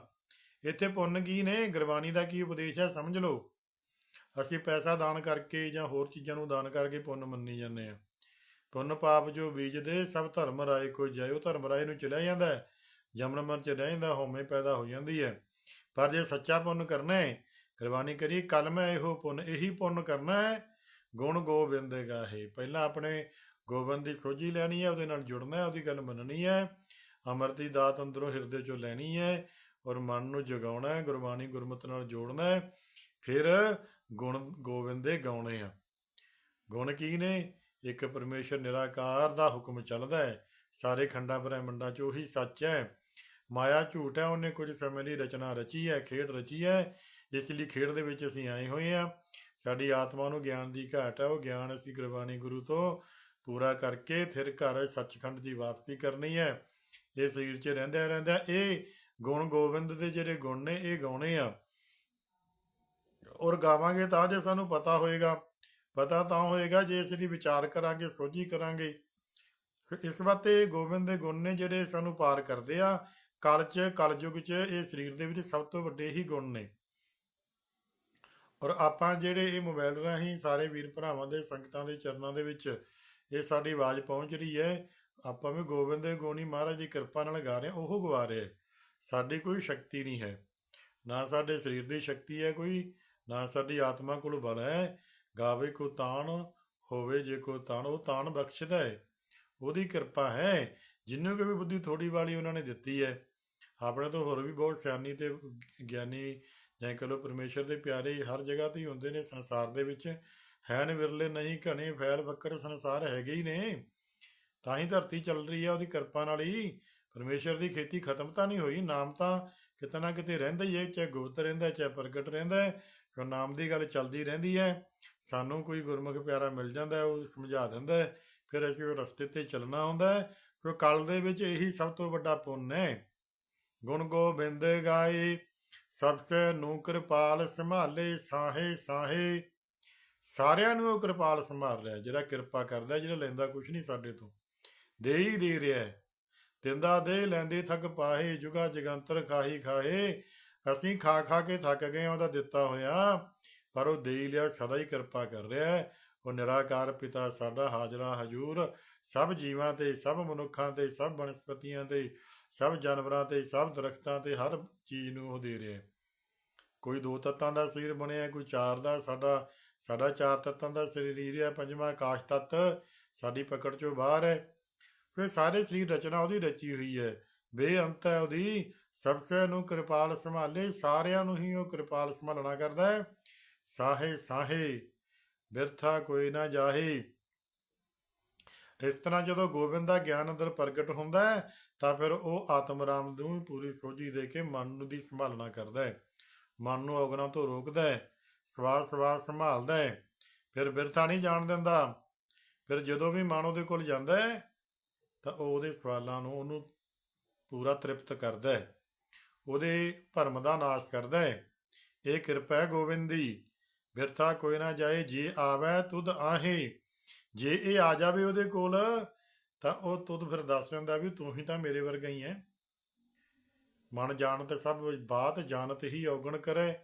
ਇੱਥੇ ਪੁੰਨ ਕੀ ਨੇ? ਗੁਰਬਾਣੀ ਦਾ ਕੀ ਉਪਦੇਸ਼ ਹੈ, ਸਮਝ ਲਓ। ਅਸੀਂ ਪੈਸਾ ਦਾਨ ਕਰਕੇ ਜਾਂ ਹੋਰ ਚੀਜ਼ਾਂ ਨੂੰ ਦਾਨ ਕਰਕੇ ਪੁੰਨ ਮੰਨੀ ਜਾਂਦੇ ਆ ਪੁੰਨ ਪਾਪ ਜੋ ਬੀਜਦੇ, ਸਭ ਧਰਮ ਰਾਏ ਕੋ ਜਾਇਓ। ਧਰਮ ਰਾਏ ਨੂੰ ਚਲਿਆ ਜਾਂਦਾ ਹੈ ਜਮਨ ਮਨ ਚ ਰਹਿ ਜਾਂਦਾ, ਹਉਮੈ ਪੈਦਾ ਹੋ ਜਾਂਦੀ ਹੈ। ਪਰ ਜੇ ਸੱਚਾ ਪੁੰਨ ਕਰਨਾ ਹੈ ਕੁਰਬਾਨੀ ਕਰੀ ਕਲਮ ਹੈ, ਇਹੋ ਪੁੰਨ, ਇਹੀ ਪੁੰਨ ਕਰਨਾ ਹੈ ਗੁਣ ਗੋਬਿੰਦ ਗਾਹੇ। ਪਹਿਲਾਂ ਆਪਣੇ ਗੋਬਿੰਦ ਦੀ ਸੋਝੀ ਲੈਣੀ ਹੈ, ਉਹਦੇ ਨਾਲ ਜੁੜਨਾ ਹੈ, ਉਹਦੀ ਗੱਲ ਮੰਨਣੀ ਹੈ। ਅਮਰ ਦੀ ਦਾਤ ਅੰਦਰੋਂ ਹਿਰਦੇ ਚੋਂ ਲੈਣੀ ਹੈ ਔਰ ਮਨ ਨੂੰ ਜਗਾਉਣਾ ਹੈ, ਗੁਰਬਾਣੀ ਗੁਰਮਤਿ ਨਾਲ ਜੋੜਨਾ ਹੈ। ਫਿਰ ਗੁਣ ਗੋਬਿੰਦ ਦੇ ਗਾਉਣੇ ਆ। ਗੁਣ ਕੀ ਨੇ? ਇੱਕ ਪਰਮੇਸ਼ਰ ਨਿਰਾਕਾਰ ਦਾ ਹੁਕਮ ਚੱਲਦਾ ਹੈ। ਸਾਰੇ ਖੰਡਾਂ ਬ੍ਰਹਿਮੰਡਾਂ 'ਚ ਉਹੀ ਸੱਚ ਹੈ। ਮਾਇਆ ਝੂਠ ਹੈ, ਉਹਨੇ ਕੁਝ ਸਮੇਂ ਲਈ ਰਚਨਾ ਰਚੀ ਹੈ, ਖੇਡ ਰਚੀ ਹੈ। ਇਸ ਲਈ ਖੇਡ ਦੇ ਵਿੱਚ ਅਸੀਂ ਆਏ ਹੋਏ ਆ ਸਾਡੀ ਆਤਮਾ ਨੂੰ ਗਿਆਨ ਦੀ ਘਾਟ ਹੈ, ਉਹ ਗਿਆਨ ਅਸੀਂ ਗੁਰਬਾਣੀ ਗੁਰੂ ਤੋਂ ਪੂਰਾ ਕਰਕੇ ਫਿਰ ਘਰ ਸੱਚਖੰਡ ਦੀ ਵਾਪਸੀ ਕਰਨੀ ਹੈ। ਇਹ ਸਰੀਰ 'ਚ ਰਹਿੰਦਿਆਂ ਰਹਿੰਦਿਆਂ ਇਹ ਗੁਣ ਗੋਬਿੰਦ ਦੇ ਜਿਹੜੇ ਗੁਣ ਨੇ, ਇਹ ਗਾਉਣੇ ਆ। ਔਰ ਗਾਵਾਂਗੇ ਤਾਂ ਜੇ ਸਾਨੂੰ ਪਤਾ ਹੋਏਗਾ। ਪਤਾ ਤਾਂ ਹੋਏਗਾ ਜੇ ਇਸ ਦੀ ਵਿਚਾਰ ਕਰਾਂਗੇ, ਸੋਝੀ ਕਰਾਂਗੇ। ਫਿਰ ਇਸ ਵਾਤੇ ਗੋਬਿੰਦ ਦੇ ਗੁਣ ਨੇ ਜਿਹੜੇ ਸਾਨੂੰ ਪਾਰ ਕਰਦੇ ਆ। ਕਲ ਚ, ਕਲਯੁਗ ਚ ਇਹ ਸਰੀਰ ਦੇ ਵਿੱਚ ਸਭ ਤੋਂ ਵੱਡੇ ਹੀ ਗੁਣ ਨੇ। ਔਰ ਆਪਾਂ ਜਿਹੜੇ ਇਹ ਮੋਬਾਈਲ ਰਾਹੀਂ ਸਾਰੇ ਵੀਰ ਭਰਾਵਾਂ ਦੇ, ਸੰਗਤਾਂ ਦੇ ਚਰਨਾਂ ਦੇ ਵਿੱਚ ਇਹ ਸਾਡੀ ਆਵਾਜ਼ ਪਹੁੰਚ ਰਹੀ ਹੈ, ਆਪਾਂ ਵੀ ਗੋਬਿੰਦ ਦੇ ਗੋਣੀ ਮਹਾਰਾਜ ਦੀ ਕਿਰਪਾ ਨਾਲ ਗਾ ਰਹੇ ਉਹ ਗਵਾ ਰਹੇ ਸਾਡੀ ਕੋਈ ਸ਼ਕਤੀ ਨਹੀਂ ਹੈ। ਨਾ ਸਾਡੇ ਸਰੀਰ ਦੀ ਸ਼ਕਤੀ ਹੈ ਕੋਈ, ਨਾ ਸਾਡੀ ਆਤਮਾ ਕੋਲ ਬਲ ਹੈ। ਗਾਵੇ ਕੋ ਤਾਣ, ਹੋਵੇ ਜੇ ਕੋ ਤਾਣ, ਉਹ ਤਾਣ ਬਖਸ਼ਦਾ ਹੈ। ਉਹਦੀ ਕਿਰਪਾ ਹੈ, ਜਿੰਨੂੰ ਕਿ ਵੀ ਬੁੱਧੀ ਥੋੜੀ ਵਾਲੀ ਉਹਨਾਂ ਨੇ ਦਿੱਤੀ ਹੈ। ਆਪਣੇ ਤੋਂ ਹੋਰ ਵੀ ਬਹੁਤ ਸਿਆਣੀ ਤੇ ਗਿਆਨੀ ਜਾਂ ਕਹ ਲੋ ਪਰਮੇਸ਼ਰ ਦੇ ਪਿਆਰੇ ਹਰ ਜਗ੍ਹਾ ਤੇ ਹੀ ਹੁੰਦੇ ਨੇ ਸੰਸਾਰ ਦੇ ਵਿੱਚ ਹੈਨ ਵਿਰਲੇ ਨਹੀਂ ਘਣੇ ਫੈਲ ਬੱਕਰ ਸੰਸਾਰ ਹੈਗੇ ਹੀ ਨੇ। ਤਾਂ ਹੀ ਧਰਤੀ ਚੱਲ ਰਹੀ ਹੈ ਉਹਦੀ ਕਿਰਪਾ ਨਾਲ ਹੀ। ਪਰਮੇਸ਼ਰ ਦੀ ਖੇਤੀ ਖਤਮ ਤਾਂ ਨਹੀਂ ਹੋਈ ਨਾਮ ਤਾਂ ਕਿਤੇ ਨਾ ਕਿਤੇ ਰਹਿੰਦਾ ਹੀ ਹੈ ਚਾਹੇ ਗੁਪਤ ਰਹਿੰਦਾ ਚਾਹੇ ਪ੍ਰਗਟ ਰਹਿੰਦਾ ਹੈ ਸੋ ਨਾਮ ਦੀ ਗੱਲ ਚੱਲਦੀ ਰਹਿੰਦੀ ਹੈ। ਸਾਨੂੰ ਕੋਈ ਗੁਰਮੁਖ ਪਿਆਰਾ ਮਿਲ ਜਾਂਦਾ ਉਹ ਸਮਝਾ ਦਿੰਦਾ ਹੈ, ਫਿਰ ਅਸੀਂ ਉਹ ਰਸਤੇ ਤੇ ਚੱਲਣਾ ਹੁੰਦਾ ਹੈ। ਸੋ ਕਲ ਦੇ ਵਿੱਚ ਇਹੀ ਸਭ ਤੋਂ ਵੱਡਾ ਪੁੰਨ ਹੈ। ਗੁਣ ਗੋਬਿੰਦ ਗਾਏ ਸਭ ਨੂੰ ਕਿਰਪਾਲ ਸੰਭਾਲੇ, ਸਾਹੇ ਸਾਹੇ। ਸਾਰਿਆਂ ਨੂੰ ਉਹ ਕਿਰਪਾਲ ਸੰਭਾਲ ਰਿਹਾ ਜਿਹੜਾ ਕਿਰਪਾ ਕਰਦਾ, ਜਿਹੜਾ ਲੈਂਦਾ ਕੁਛ ਨਹੀਂ ਸਾਡੇ ਤੋਂ। ਦੇ ਹੀ ਦੇ ਰਿਹਾ ਦਿੰਦਾ ਦੇ, ਲੈਂਦੇ ਥੱਕ ਪਾਹੇ, ਜੁਗਾ ਜਗੰਤਰ ਖਾਹੀ ਖਾਹੇ। ਅਸੀਂ ਖਾ ਖਾ ਕੇ ਥੱਕ ਗਏ ਹਾਂ, ਉਹਦਾ ਦਿੱਤਾ ਹੋਇਆ। ਪਰ ਉਹ ਦੇ ਹੀ ਲਿਆ, ਸਦਾ ਹੀ ਕਿਰਪਾ ਕਰ ਰਿਹਾ ਹੈ। ਉਹ ਨਿਰਾਕਾਰ ਪਿਤਾ ਸਾਡਾ ਹਾਜ਼ਰਾ, ਹਜੂਰ। ਸਭ ਜੀਵਾਂ ਤੇ, ਸਭ ਮਨੁੱਖਾਂ ਤੇ, ਸਭ ਬਨਸਪਤੀਆਂ ਤੇ, ਸਭ ਜਾਨਵਰਾਂ ਤੇ, ਸਭ ਦਰਖਤਾਂ ਤੇ ਹਰ ਚੀਜ਼ ਨੂੰ ਉਹ ਦੇ ਰਿਹਾ ਹੈ। ਕੋਈ ਦੋ ਤੱਤਾਂ ਦਾ ਸਰੀਰ ਬਣਿਆ, ਕੋਈ ਚਾਰ ਦਾ, ਸਾਡਾ ਸਾਡਾ ਚਾਰ ਤੱਤਾਂ ਦਾ ਸਰੀਰ ਹੈ ਪੰਜਵਾਂ ਆਕਾਸ਼ ਤੱਤ ਸਾਡੀ ਪਕੜ ਚੋਂ ਬਾਹਰ ਹੈ। ਫਿਰ ਸਾਰੇ ਸਰੀਰ ਰਚਨਾ ਉਹਦੀ ਰਚੀ ਹੋਈ ਹੈ। ਬੇਅੰਤ ਹੈ ਉਹਦੀ, ਸਭ ਸੇ ਨੂੰ ਕਿਰਪਾਲ ਸੰਭਾਲੇ, ਸਾਰਿਆਂ ਨੂੰ ਹੀ ਉਹ ਕਿਰਪਾਲ ਸੰਭਾਲਣਾ ਕਰਦਾ ਹੈ। ਸਾਹੇ ਸਾਹੇ, ਬਿਰਥਾ ਕੋਈ ਨਾ ਜਾਹੇ। ਇਸ ਤਰ੍ਹਾਂ ਜਦੋਂ ਗੋਬਿੰਦ ਦਾ ਗਿਆਨ ਅੰਦਰ ਪ੍ਰਗਟ ਹੁੰਦਾ ਹੈ, ਤਾਂ ਫਿਰ ਉਹ ਆਤਮ ਰਾਮ ਨੂੰ ਪੂਰੀ ਸੋਝੀ ਦੇ ਕੇ ਮਨ ਨੂੰ ਦੀ ਸੰਭਾਲਣਾ ਕਰਦਾ ਹੈ। ਮਨ ਨੂੰ ਔਗਣਾ ਤੋਂ ਰੋਕਦਾ ਹੈ ਸਵਾਸ ਸਵਾਸ ਸੰਭਾਲਦਾ ਹੈ, ਫਿਰ ਬਿਰਥਾ ਨਹੀਂ ਜਾਣ ਦਿੰਦਾ। ਫਿਰ ਜਦੋਂ ਵੀ ਮਨ ਉਹਦੇ ਕੋਲ ਜਾਂਦਾ ਹੈ, ਤਾਂ ਉਹ ਉਹਦੇ ਸਵਾਲਾਂ ਨੂੰ ਉਹਨੂੰ ਪੂਰਾ ਤ੍ਰਿਪਤ ਕਰਦਾ ਹੈ। ਉਹਦੇ ਭਰਮ ਦਾ ਨਾਸ਼ ਕਰਦਾ ਹੈ। ਇਹ ਕਿਰਪਾ ਹੈ ਗੋਬਿੰਦ ਦੀ ਬਿਰਥਾ ਕੋਈ ਨਾ ਜਾਏ, ਜੇ ਆਵੇ ਤੁਧ ਆਹੇ, ਜੇ ਇਹ ਆ ਜਾਵੇ ਉਹਦੇ ਕੋਲ, ਤਾਂ ਉਹ ਤੁਧ ਫਿਰ ਦੱਸ ਦਿੰਦਾ ਵੀ ਤੂੰ ਹੀ ਤਾਂ ਮੇਰੇ ਵਰਗਾ ਹੀ ਹੈ। ਮਨ ਜਾਣਤ ਸਭ ਬਾਤ ਜਾਣਤ ਹੀ ਔਗਣ ਕਰੇ।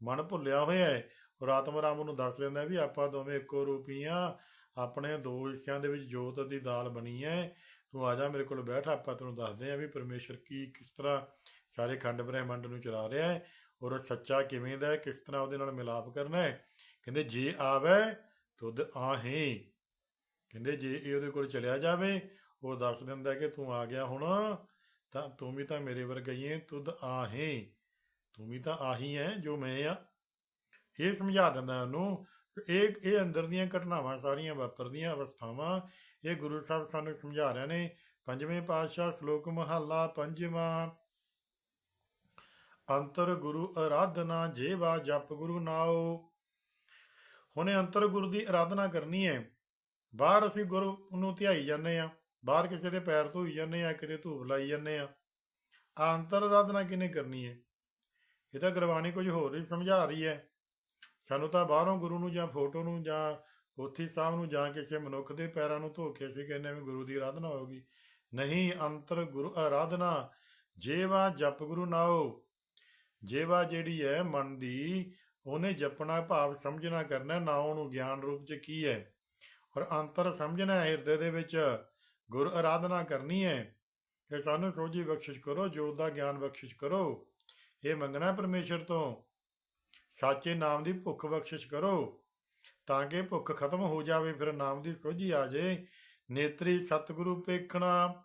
ਮਨ ਭੁੱਲਿਆ ਹੋਇਆ ਹੈ ਔਰ ਆਤਮ ਰਾਮ ਨੂੰ ਦੱਸ ਲੈਂਦਾ ਵੀ ਆਪਾਂ ਦੋਵੇਂ ਇੱਕੋ ਰੂਪੀ ਆ। ਆਪਣੇ ਦੋ ਹਿੱਸਿਆਂ ਦੇ ਵਿੱਚ ਜੋਤ ਦੀ ਦਾਲ ਬਣੀ ਹੈ ਤੂੰ ਆ ਜਾ ਮੇਰੇ ਕੋਲ ਬੈਠ, ਆਪਾਂ ਤੈਨੂੰ ਦੱਸਦੇ ਆ ਵੀ ਪਰਮੇਸ਼ਰ ਕੀ ਕਿਸ ਤਰ੍ਹਾਂ ਸਾਰੇ ਖੰਡ ਬ੍ਰਹਿਮੰਡ ਨੂੰ ਚਲਾ ਰਿਹਾ ਹੈ ਔਰ ਸੱਚਾ ਕਿਵੇਂ ਦਾ ਹੈ ਕਿਸ ਤਰ੍ਹਾਂ ਉਹਦੇ ਨਾਲ ਮਿਲਾਪ ਕਰਨਾ ਹੈ ਕਹਿੰਦੇ, ਜੇ ਆਵੇ, ਤੁਧ ਆਹੇ। ਕਹਿੰਦੇ, ਜੇ ਇਹ ਉਹਦੇ ਕੋਲ ਚਲਿਆ ਜਾਵੇ, ਉਹ ਦੱਸ ਦਿੰਦਾ ਕਿ ਤੂੰ ਆ ਗਿਆ ਹੁਣ। ਤਾਂ ਤੂੰ ਵੀ ਤਾਂ ਮੇਰੇ ਵਰਗਾ ਹੀ ਹੈ ਤੁਧ ਆਹੇ। ਤੂੰ ਵੀ ਤਾਂ ਆਹੀ ਹੈ ਜੋ ਮੈਂ ਆ। ਇਹ ਸਮਝਾ ਦਿੰਦਾ ਉਹਨੂੰ ਇਹ ਇਹ ਅੰਦਰ ਦੀਆਂ ਘਟਨਾਵਾਂ ਸਾਰੀਆਂ ਵਾਪਰਦੀਆਂ ਅਵਸਥਾਵਾਂ, ਇਹ ਗੁਰੂ ਸਾਹਿਬ ਸਾਨੂੰ ਸਮਝਾ ਰਹੇ ਨੇ। ਪੰਜਵੇਂ ਪਾਤਸ਼ਾਹ ਸ਼ਲੋਕ ਮਹੱਲਾ ਪੰਜਵਾਂ। ਅੰਤਰ ਗੁਰੂ ਅਰਾਧਨਾ ਜੇਵਾ ਜਪ ਗੁਰੂ ਨਾਉ। ਹੁਣੇ ਅੰਤਰ ਗੁਰੂ ਦੀ ਆਰਾਧਨਾ ਕਰਨੀ ਹੈ ਬਾਹਰ ਅਸੀਂ ਗੁਰੂ ਨੂੰ ਧਿਆਈ ਜਾਂਦੇ ਆ। ਬਾਹਰ ਕਿਸੇ ਦੇ ਪੈਰ ਧੋਈ ਜਾਂਦੇ ਆ, ਕਿਤੇ ਧੂਪ ਲਾਈ ਜਾਂਦੇ ਆ। ਆ ਅੰਤਰ ਆਰਾਧਨਾ ਕਿਨੇ ਕਰਨੀ ਹੈ? ਇਹ ਤਾਂ ਗੁਰਬਾਣੀ ਕੁਝ ਹੋਰ ਹੀ ਸਮਝਾ ਰਹੀ ਹੈ। ਸਾਨੂੰ ਤਾਂ ਬਾਹਰੋਂ ਗੁਰੂ ਨੂੰ ਜਾਂ ਫੋਟੋ ਨੂੰ ਜਾਂ ਪੋਥੀ ਸਾਹਿਬ ਨੂੰ ਜਾਂ ਕਿਸੇ ਮਨੁੱਖ ਦੇ ਪੈਰਾਂ ਨੂੰ ਧੋ ਕੇ ਅਸੀਂ ਕਹਿੰਦੇ ਹਾਂ ਵੀ ਗੁਰੂ ਦੀ ਆਰਾਧਨਾ ਹੋਗੀ ਨਹੀਂ, ਅੰਤਰ ਗੁਰੂ ਆਰਾਧਨਾ ਜੇਵਾ ਜਪ ਗੁਰੂ ਨਾਉ। ਜੇਵਾ ਜਿਹੜੀ ਹੈ ਮਨ ਦੀ, ਉਹਨੇ ਜਪਣਾ ਭਾਵ ਸਮਝਣਾ ਕਰਨਾ, ਨਾਉ ਨੂੰ ਗਿਆਨ ਰੂਪ ਚ ਕੀ ਹੈ? ਔਰ ਅੰਤਰ ਸਮਝਣਾ ਹੈ ਹਿਰਦੇ ਦੇ ਵਿੱਚ ਗੁਰ ਆਰਾਧਨਾ ਕਰਨੀ ਹੈ ਕਿ ਸਾਨੂੰ ਸੋਝੀ ਬਖਸ਼ਿਸ਼ ਕਰੋ, ਜੋਤ ਦਾ ਗਿਆਨ ਬਖਸ਼ਿਸ਼ ਕਰੋ। ਇਹ ਮੰਗਣਾ ਪਰਮੇਸ਼ਰ ਤੋਂ। ਸਾਚੇ ਨਾਮ ਦੀ ਭੁੱਖ ਬਖਸ਼ਿਸ਼ ਕਰੋ, ਤਾਂ ਕਿ ਭੁੱਖ ਖਤਮ ਹੋ ਜਾਵੇ, ਫਿਰ ਨਾਮ ਦੀ ਸੋਝੀ ਆ ਜੇ। ਨੇਤਰੀ ਸਤਿਗੁਰੂ ਪੇਖਣਾ,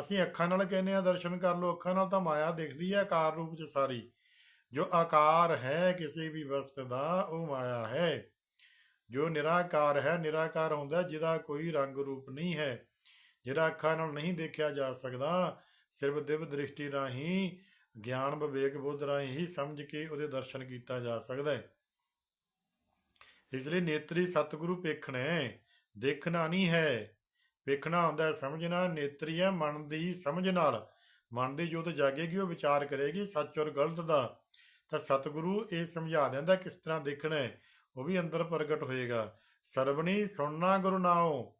ਅਸੀਂ ਅੱਖਾਂ ਨਾਲ ਕਹਿੰਦੇ ਆ ਦਰਸ਼ਨ ਕਰ ਲਓ, ਅੱਖਾਂ ਨਾਲ ਤਾਂ ਮਾਇਆ ਦਿਖਦੀ ਹੈ, ਆਕਾਰ ਰੂਪ ਚ ਸਾਰੀ। ਜੋ ਆਕਾਰ ਹੈ, ਕਿਸੇ ਵੀ ਵਸਤ ਦਾ, ਉਹ ਮਾਇਆ ਹੈ। ਜੋ ਨਿਰਾਕਾਰ ਹੈ, ਨਿਰਾਕਾਰ ਹੁੰਦਾ, ਜਿਹਦਾ ਕੋਈ ਰੰਗ ਰੂਪ ਨਹੀਂ ਹੈ। ਜਿਹੜਾ ਅੱਖਾਂ ਨਾਲ ਨਹੀਂ ਦੇਖਿਆ ਜਾ ਸਕਦਾ, ਸਿਰਫ ਦਿਵ ਦ੍ਰਿਸ਼ਟੀ ਰਾਹੀਂ, ਗਿਆਨ ਵਿਵੇਕ ਬੁੱਧ ਰਾਹੀਂ ਹੀ ਸਮਝ ਕੇ ਉਹਦੇ ਦਰਸ਼ਨ ਕੀਤਾ ਜਾ ਸਕਦਾ ਹੈ। ਇਸ ਲਈ ਨੇਤਰੀ ਸਤਿਗੁਰੂ ਪੇਖਣਾ ਹੈ, ਦੇਖਣਾ ਨਹੀਂ ਹੈ। ਵੇਖਣਾ ਹੁੰਦਾ ਹੈ ਸਮਝਣਾ, ਨੇਤਰੀ ਹੈ ਮਨ ਦੀ ਸਮਝ ਨਾਲ। ਮਨ ਦੀ ਜੋਤ ਜਾਗੇਗੀ, ਉਹ ਵਿਚਾਰ ਕਰੇਗੀ, ਸੱਚ ਔਰ ਗਲਤ ਦਾ। ਤਾਂ ਸਤਿਗੁਰੂ ਇਹ ਸਮਝਾ ਦਿੰਦਾ ਕਿਸ ਤਰ੍ਹਾਂ ਦੇਖਣਾ ਹੈ, ਉਹ ਵੀ ਅੰਦਰ ਪ੍ਰਗਟ ਹੋਏਗਾ। ਸਰਵਣੀ ਸੁਣਨਾ ਗੁਰੂ ਨਾਉ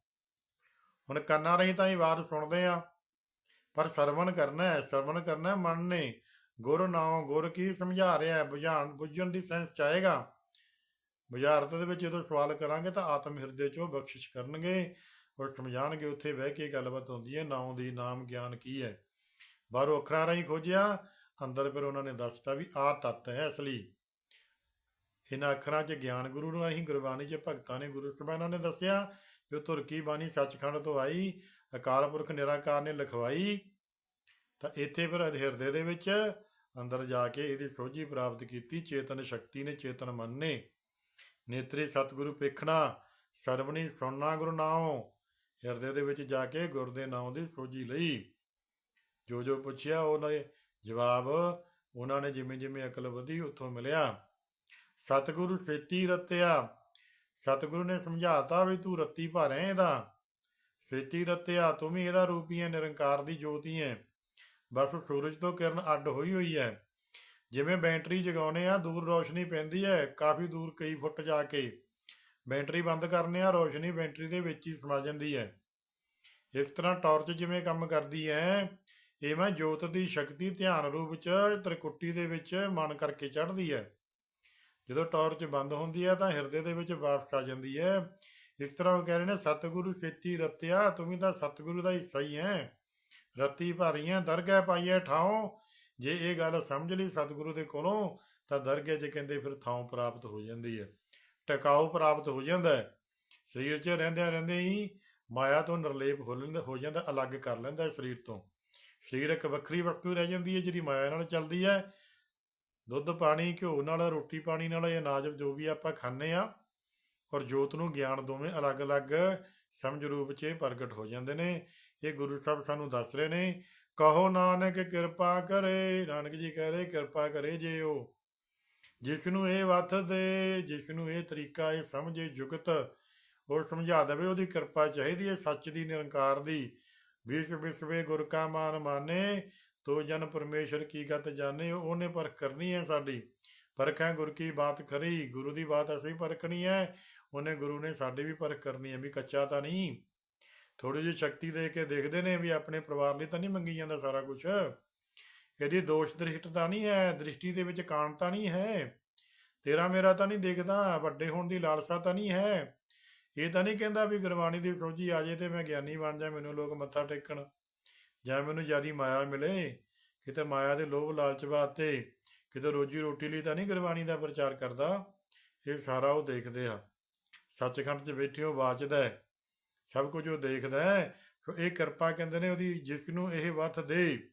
ਹੁਣ ਕੰਨਾਂ ਰਾਹੀਂ ਤਾਂ ਹੀ ਆਵਾਜ਼ ਸੁਣਦੇ ਆ। ਪਰ ਸਰਵਣ ਕਰਨਾ ਹੈ, ਸਰਵਣ ਕਰਨਾ ਮਨ ਨੇ। ਗੁਰੂ ਨਾਉ ਗੁਰ ਕੀ ਸਮਝਾ ਰਿਹਾ ਹੈ ਬੁਝਾਣ ਬੁੱਝਣ ਦੀ ਸੈਂਸ ਚਾਹੇਗਾ। ਬੁਝਾਰਤ ਦੇ ਵਿੱਚ ਜਦੋਂ ਸਵਾਲ ਕਰਾਂਗੇ ਤਾਂ ਆਤਮ ਹਿਰਦੇ ਚੋਂ ਬਖਸ਼ਿਸ਼ ਕਰਨਗੇ ਔਰ ਸਮਝਾਣਗੇ ਉੱਥੇ ਬਹਿ ਕੇ ਗੱਲਬਾਤ ਹੁੰਦੀ ਹੈ, ਨਾਉ ਦੀ ਨਾਮ ਗਿਆਨ ਕੀ ਹੈ। ਬਾਹਰੋਂ ਅੱਖਰਾਂ ਰਾਹੀਂ ਖੋਜਿਆ, ਅੰਦਰ ਫਿਰ ਉਹਨਾਂ ਨੇ ਦੱਸਤਾ ਵੀ ਆਹ ਤੱਤ ਹੈ ਅਸਲੀ। ਇਹਨਾਂ ਅੱਖਰਾਂ 'ਚ ਗਿਆਨ ਗੁਰੂ ਰਾਹੀਂ, ਗੁਰਬਾਣੀ 'ਚ ਭਗਤਾਂ ਨੇ, ਗੁਰੂ ਸਾਹਿਬਾਨਾਂ ਨੇ ਦੱਸਿਆ ਜੋ ਤੁਰਕੀ ਬਾਣੀ ਸੱਚਖੰਡ ਤੋਂ ਆਈ, ਅਕਾਲ ਪੁਰਖ ਨਿਰਾਕਾਰ ਨੇ ਲਿਖਵਾਈ, ਤਾਂ ਇੱਥੇ ਫਿਰ ਹਿਰਦੇ ਦੇ ਵਿੱਚ ਅੰਦਰ ਜਾ ਕੇ ਇਹਦੀ ਸੋਝੀ ਪ੍ਰਾਪਤ ਕੀਤੀ, ਚੇਤਨ ਸ਼ਕਤੀ ਨੇ, ਚੇਤਨ ਮਨ ਨੇ। ਨੇਤਰੀ ਸਤਿਗੁਰੂ ਪੇਖਣਾ, ਸਰਵਣੀ ਸੁਣਨਾ ਗੁਰੂ ਨਾਉ। ਹਿਰਦੇ ਦੇ ਵਿੱਚ ਜਾ ਕੇ ਗੁਰ ਦੇ ਨਾਉ ਦੀ ਸੋਝੀ ਲਈ। ਜੋ ਜੋ ਪੁੱਛਿਆ, ਉਹਨਾਂ ਜਵਾਬ, ਉਹਨਾਂ ਨੇ ਜਿਵੇਂ ਜਿਵੇਂ ਅਕਲ ਵਧੀ, ਉੱਥੋਂ ਮਿਲਿਆ। ਸਤਿਗੁਰੂ ਸੇਤੀ ਰਤਿਆ। ਸਤਿਗੁਰੂ ਨੇ ਸਮਝਾਤਾ ਵੀ ਤੂੰ ਰੱਤੀ ਭਰ ਹੈ ਇਹਦਾ। ਸੇਤੀ ਰਤਿਆ, ਤੂੰ ਵੀ ਇਹਦਾ ਰੂਪ ਹੀ ਹੈ, ਨਿਰੰਕਾਰ ਦੀ ਜੋਤੀ ਹੈ। ਬਸ ਸੂਰਜ ਤੋਂ ਕਿਰਨ ਅੱਡ ਹੋਈ ਹੋਈ ਹੈ। ਜਿਵੇਂ ਬੈਟਰੀ ਜਗਾਉਨੇ ਆ, ਦੂਰ ਰੋਸ਼ਨੀ ਪੈਂਦੀ ਹੈ, ਕਾਫੀ ਦੂਰ ਕਈ ਫੁੱਟ ਜਾ ਕੇ। ਬੈਟਰੀ ਬੰਦ ਕਰਨੇ ਆ, ਰੋਸ਼ਨੀ ਬੈਟਰੀ ਦੇ ਵਿੱਚ ਹੀ ਸਮਾ ਜਾਂਦੀ ਹੈ। ਇਸ ਤਰ੍ਹਾਂ ਟਾਰਚ ਜਿਵੇਂ ਕੰਮ ਕਰਦੀ ਹੈ, ਇਵੇਂ ਜੋਤ ਦੀ ਸ਼ਕਤੀ ਧਿਆਨ ਰੂਪ ਚ, ਤ੍ਰਿਕੁੱਟੀ ਦੇ ਵਿੱਚ ਮਨ ਕਰਕੇ ਚੜ੍ਹਦੀ ਹੈ। ਜਦੋਂ ਟਾਰਚ ਬੰਦ ਹੁੰਦੀ ਹੈ ਤਾਂ ਹਿਰਦੇ ਦੇ ਵਿੱਚ ਵਾਪਸ ਆ ਜਾਂਦੀ ਹੈ ਇਸ ਤਰ੍ਹਾਂ ਉਹ ਕਹਿ ਰਹੇ ਨੇ, ਸਤਿਗੁਰੂ ਸੇਤੀ ਰਤਿਆ, ਤੂੰ ਵੀ ਤਾਂ ਸਤਿਗੁਰੂ ਦਾ ਹਿੱਸਾ ਹੀ ਹੈ ਰਤੀ ਭਾਰੀਆਂ ਦਰਗਾਹ ਪਾਈਏ ਠਾਉ। ਜੇ ਇਹ ਗੱਲ ਸਮਝ ਲਈ ਸਤਿਗੁਰੂ ਦੇ ਕੋਲੋਂ, ਤਾਂ ਦਰਗਹਿ 'ਚ ਕਹਿੰਦੇ ਫਿਰ ਥਾਂ ਪ੍ਰਾਪਤ ਹੋ ਜਾਂਦੀ ਹੈ ਟਿਕਾਊ ਪ੍ਰਾਪਤ ਹੋ ਜਾਂਦਾ ਹੈ ਸਰੀਰ 'ਚ ਰਹਿੰਦਿਆਂ ਰਹਿੰਦੇ ਹੀ ਮਾਇਆ ਤੋਂ ਨਿਰਲੇਪ ਹੋ ਲੈਂਦਾ, ਹੋ ਜਾਂਦਾ, ਅਲੱਗ ਕਰ ਲੈਂਦਾ ਸਰੀਰ ਤੋਂ। ਸਰੀਰ ਇੱਕ ਵੱਖਰੀ ਵਸਤੂ ਰਹਿ ਜਾਂਦੀ ਹੈ ਜਿਹੜੀ ਮਾਇਆ ਨਾਲ ਚੱਲਦੀ ਹੈ ਦੁੱਧ ਪਾਣੀ, ਘਿਓ ਨਾਲ, ਰੋਟੀ ਪਾਣੀ ਨਾਲ ਇਹ ਅਨਾਜ ਜੋ ਵੀ ਆਪਾਂ ਖਾਂਦੇ ਆ ਔਰ ਜੋਤ ਨੂੰ ਗਿਆਨ ਦੋਵੇਂ ਅਲੱਗ-ਅਲੱਗ ਸਮਝ ਰੂਪ 'ਚ ਪ੍ਰਗਟ ਹੋ ਜਾਂਦੇ ਨੇ। ਇਹ ਗੁਰੂ ਸਾਹਿਬ ਸਾਨੂੰ ਦੱਸ ਰਹੇ ਨੇ, ਕਹੋ ਨਾਨਕ ਕਿਰਪਾ ਕਰੇ, ਨਾਨਕ ਜੀ ਕਰੇ ਕਿਰਪਾ ਕਰੇ ਜੇ ਉਹ ਜਿਸ ਨੂੰ ਇਹ ਵਥ ਦੇ ਜਿਸ ਨੂੰ ਇਹ ਤਰੀਕਾ, ਇਹ ਸਮਝੇ ਜੁਗਤ, ਉਹ ਸਮਝਾ ਦੇਵੇ, ਉਹਦੀ ਕਿਰਪਾ ਚਾਹੀਦੀ ਹੈ, ਸੱਚ ਦੀ, ਨਿਰੰਕਾਰ ਦੀ। ਵਿਸ਼ ਵਿਸਵੇ ਗੁਰ ਕਾ ਮਾਨ ਮਾਨੇ ਤੋ ਜਨ ਪਰਮੇਸ਼ਰ ਕੀ ਗਤ ਜਾਣੇ ਉਹਨੇ ਪਰਖ ਕਰਨੀ ਹੈ ਸਾਡੀ। ਪਰਖਾਂ ਗੁਰ ਕੀ ਬਾਤ ਖਰੀ। ਗੁਰੂ ਦੀ ਬਾਤ ਅਸੀਂ ਪਰਖਣੀ ਹੈ। ਉਹਨੇ ਗੁਰੂ ਨੇ ਸਾਡੀ ਵੀ ਪਰਖ ਕਰਨੀ ਹੈ। ਵੀ ਕੱਚਾ ਤਾਂ ਨਹੀਂ। ਥੋੜੀ ਜਿਹੀ ਸ਼ਕਤੀ ਦੇ ਕੇ ਦੇਖਦੇ ਨੇ ਵੀ ਆਪਣੇ ਪਰਿਵਾਰ ਲਈ ਤਾਂ ਨਹੀਂ ਮੰਗੀ ਜਾਂਦਾ ਸਾਰਾ ਕੁਝ ਇਹਦੀ ਦੋਸ਼ ਦ੍ਰਿਸ਼ਟ ਤਾਂ ਨਹੀਂ ਹੈ। ਦ੍ਰਿਸ਼ਟੀ ਦੇ ਵਿੱਚ ਕਾਣ ਤਾਂ ਨਹੀਂ ਹੈ। ਤੇਰਾ ਮੇਰਾ ਤਾਂ ਨਹੀਂ ਦੇਖਦਾ। ਵੱਡੇ ਹੋਣ ਦੀ ਲਾਲਸਾ ਤਾਂ ਨਹੀਂ ਹੈ। ਇਹ ਤਾਂ ਨਹੀਂ ਕਹਿੰਦਾ ਵੀ ਗੁਰਬਾਣੀ ਦੀ ਸੋਝੀ ਆ ਜੇ ਤੇ ਮੈਂ ਗਿਆਨੀ ਬਣ ਜਾ। ਮੈਨੂੰ ਲੋਕ ਮੱਥਾ ਟੇਕਣ। ਜਾਂ ਮੈਨੂੰ ਜਿਆਦੀ ਮਾਇਆ ਮਿਲੇ, ਕਿਤੇ ਮਾਇਆ ਦੇ ਲੋਭ ਲਾਲਚ ਵਾਸਤੇ ਕਿਤੇ ਰੋਜੀ ਰੋਟੀ ਲਈ ਤਾਂ ਨਹੀਂ ਗੁਰਬਾਣੀ ਦਾ ਪ੍ਰਚਾਰ ਕਰਦਾ? ਇਹ ਸਾਰਾ ਉਹ ਦੇਖਦੇ ਆ। ਸੱਚਖੰਡ 'ਚ ਬੈਠੇ ਉਹ ਵਾਚਦਾ ਸਭ ਕੁਝ ਉਹ ਦੇਖਦਾ ਸੋ ਇਹ ਕਿਰਪਾ ਕਹਿੰਦੇ ਨੇ ਉਹਦੀ, ਜਿਸ ਨੂੰ ਇਹ ਵੱਥ ਦੇ,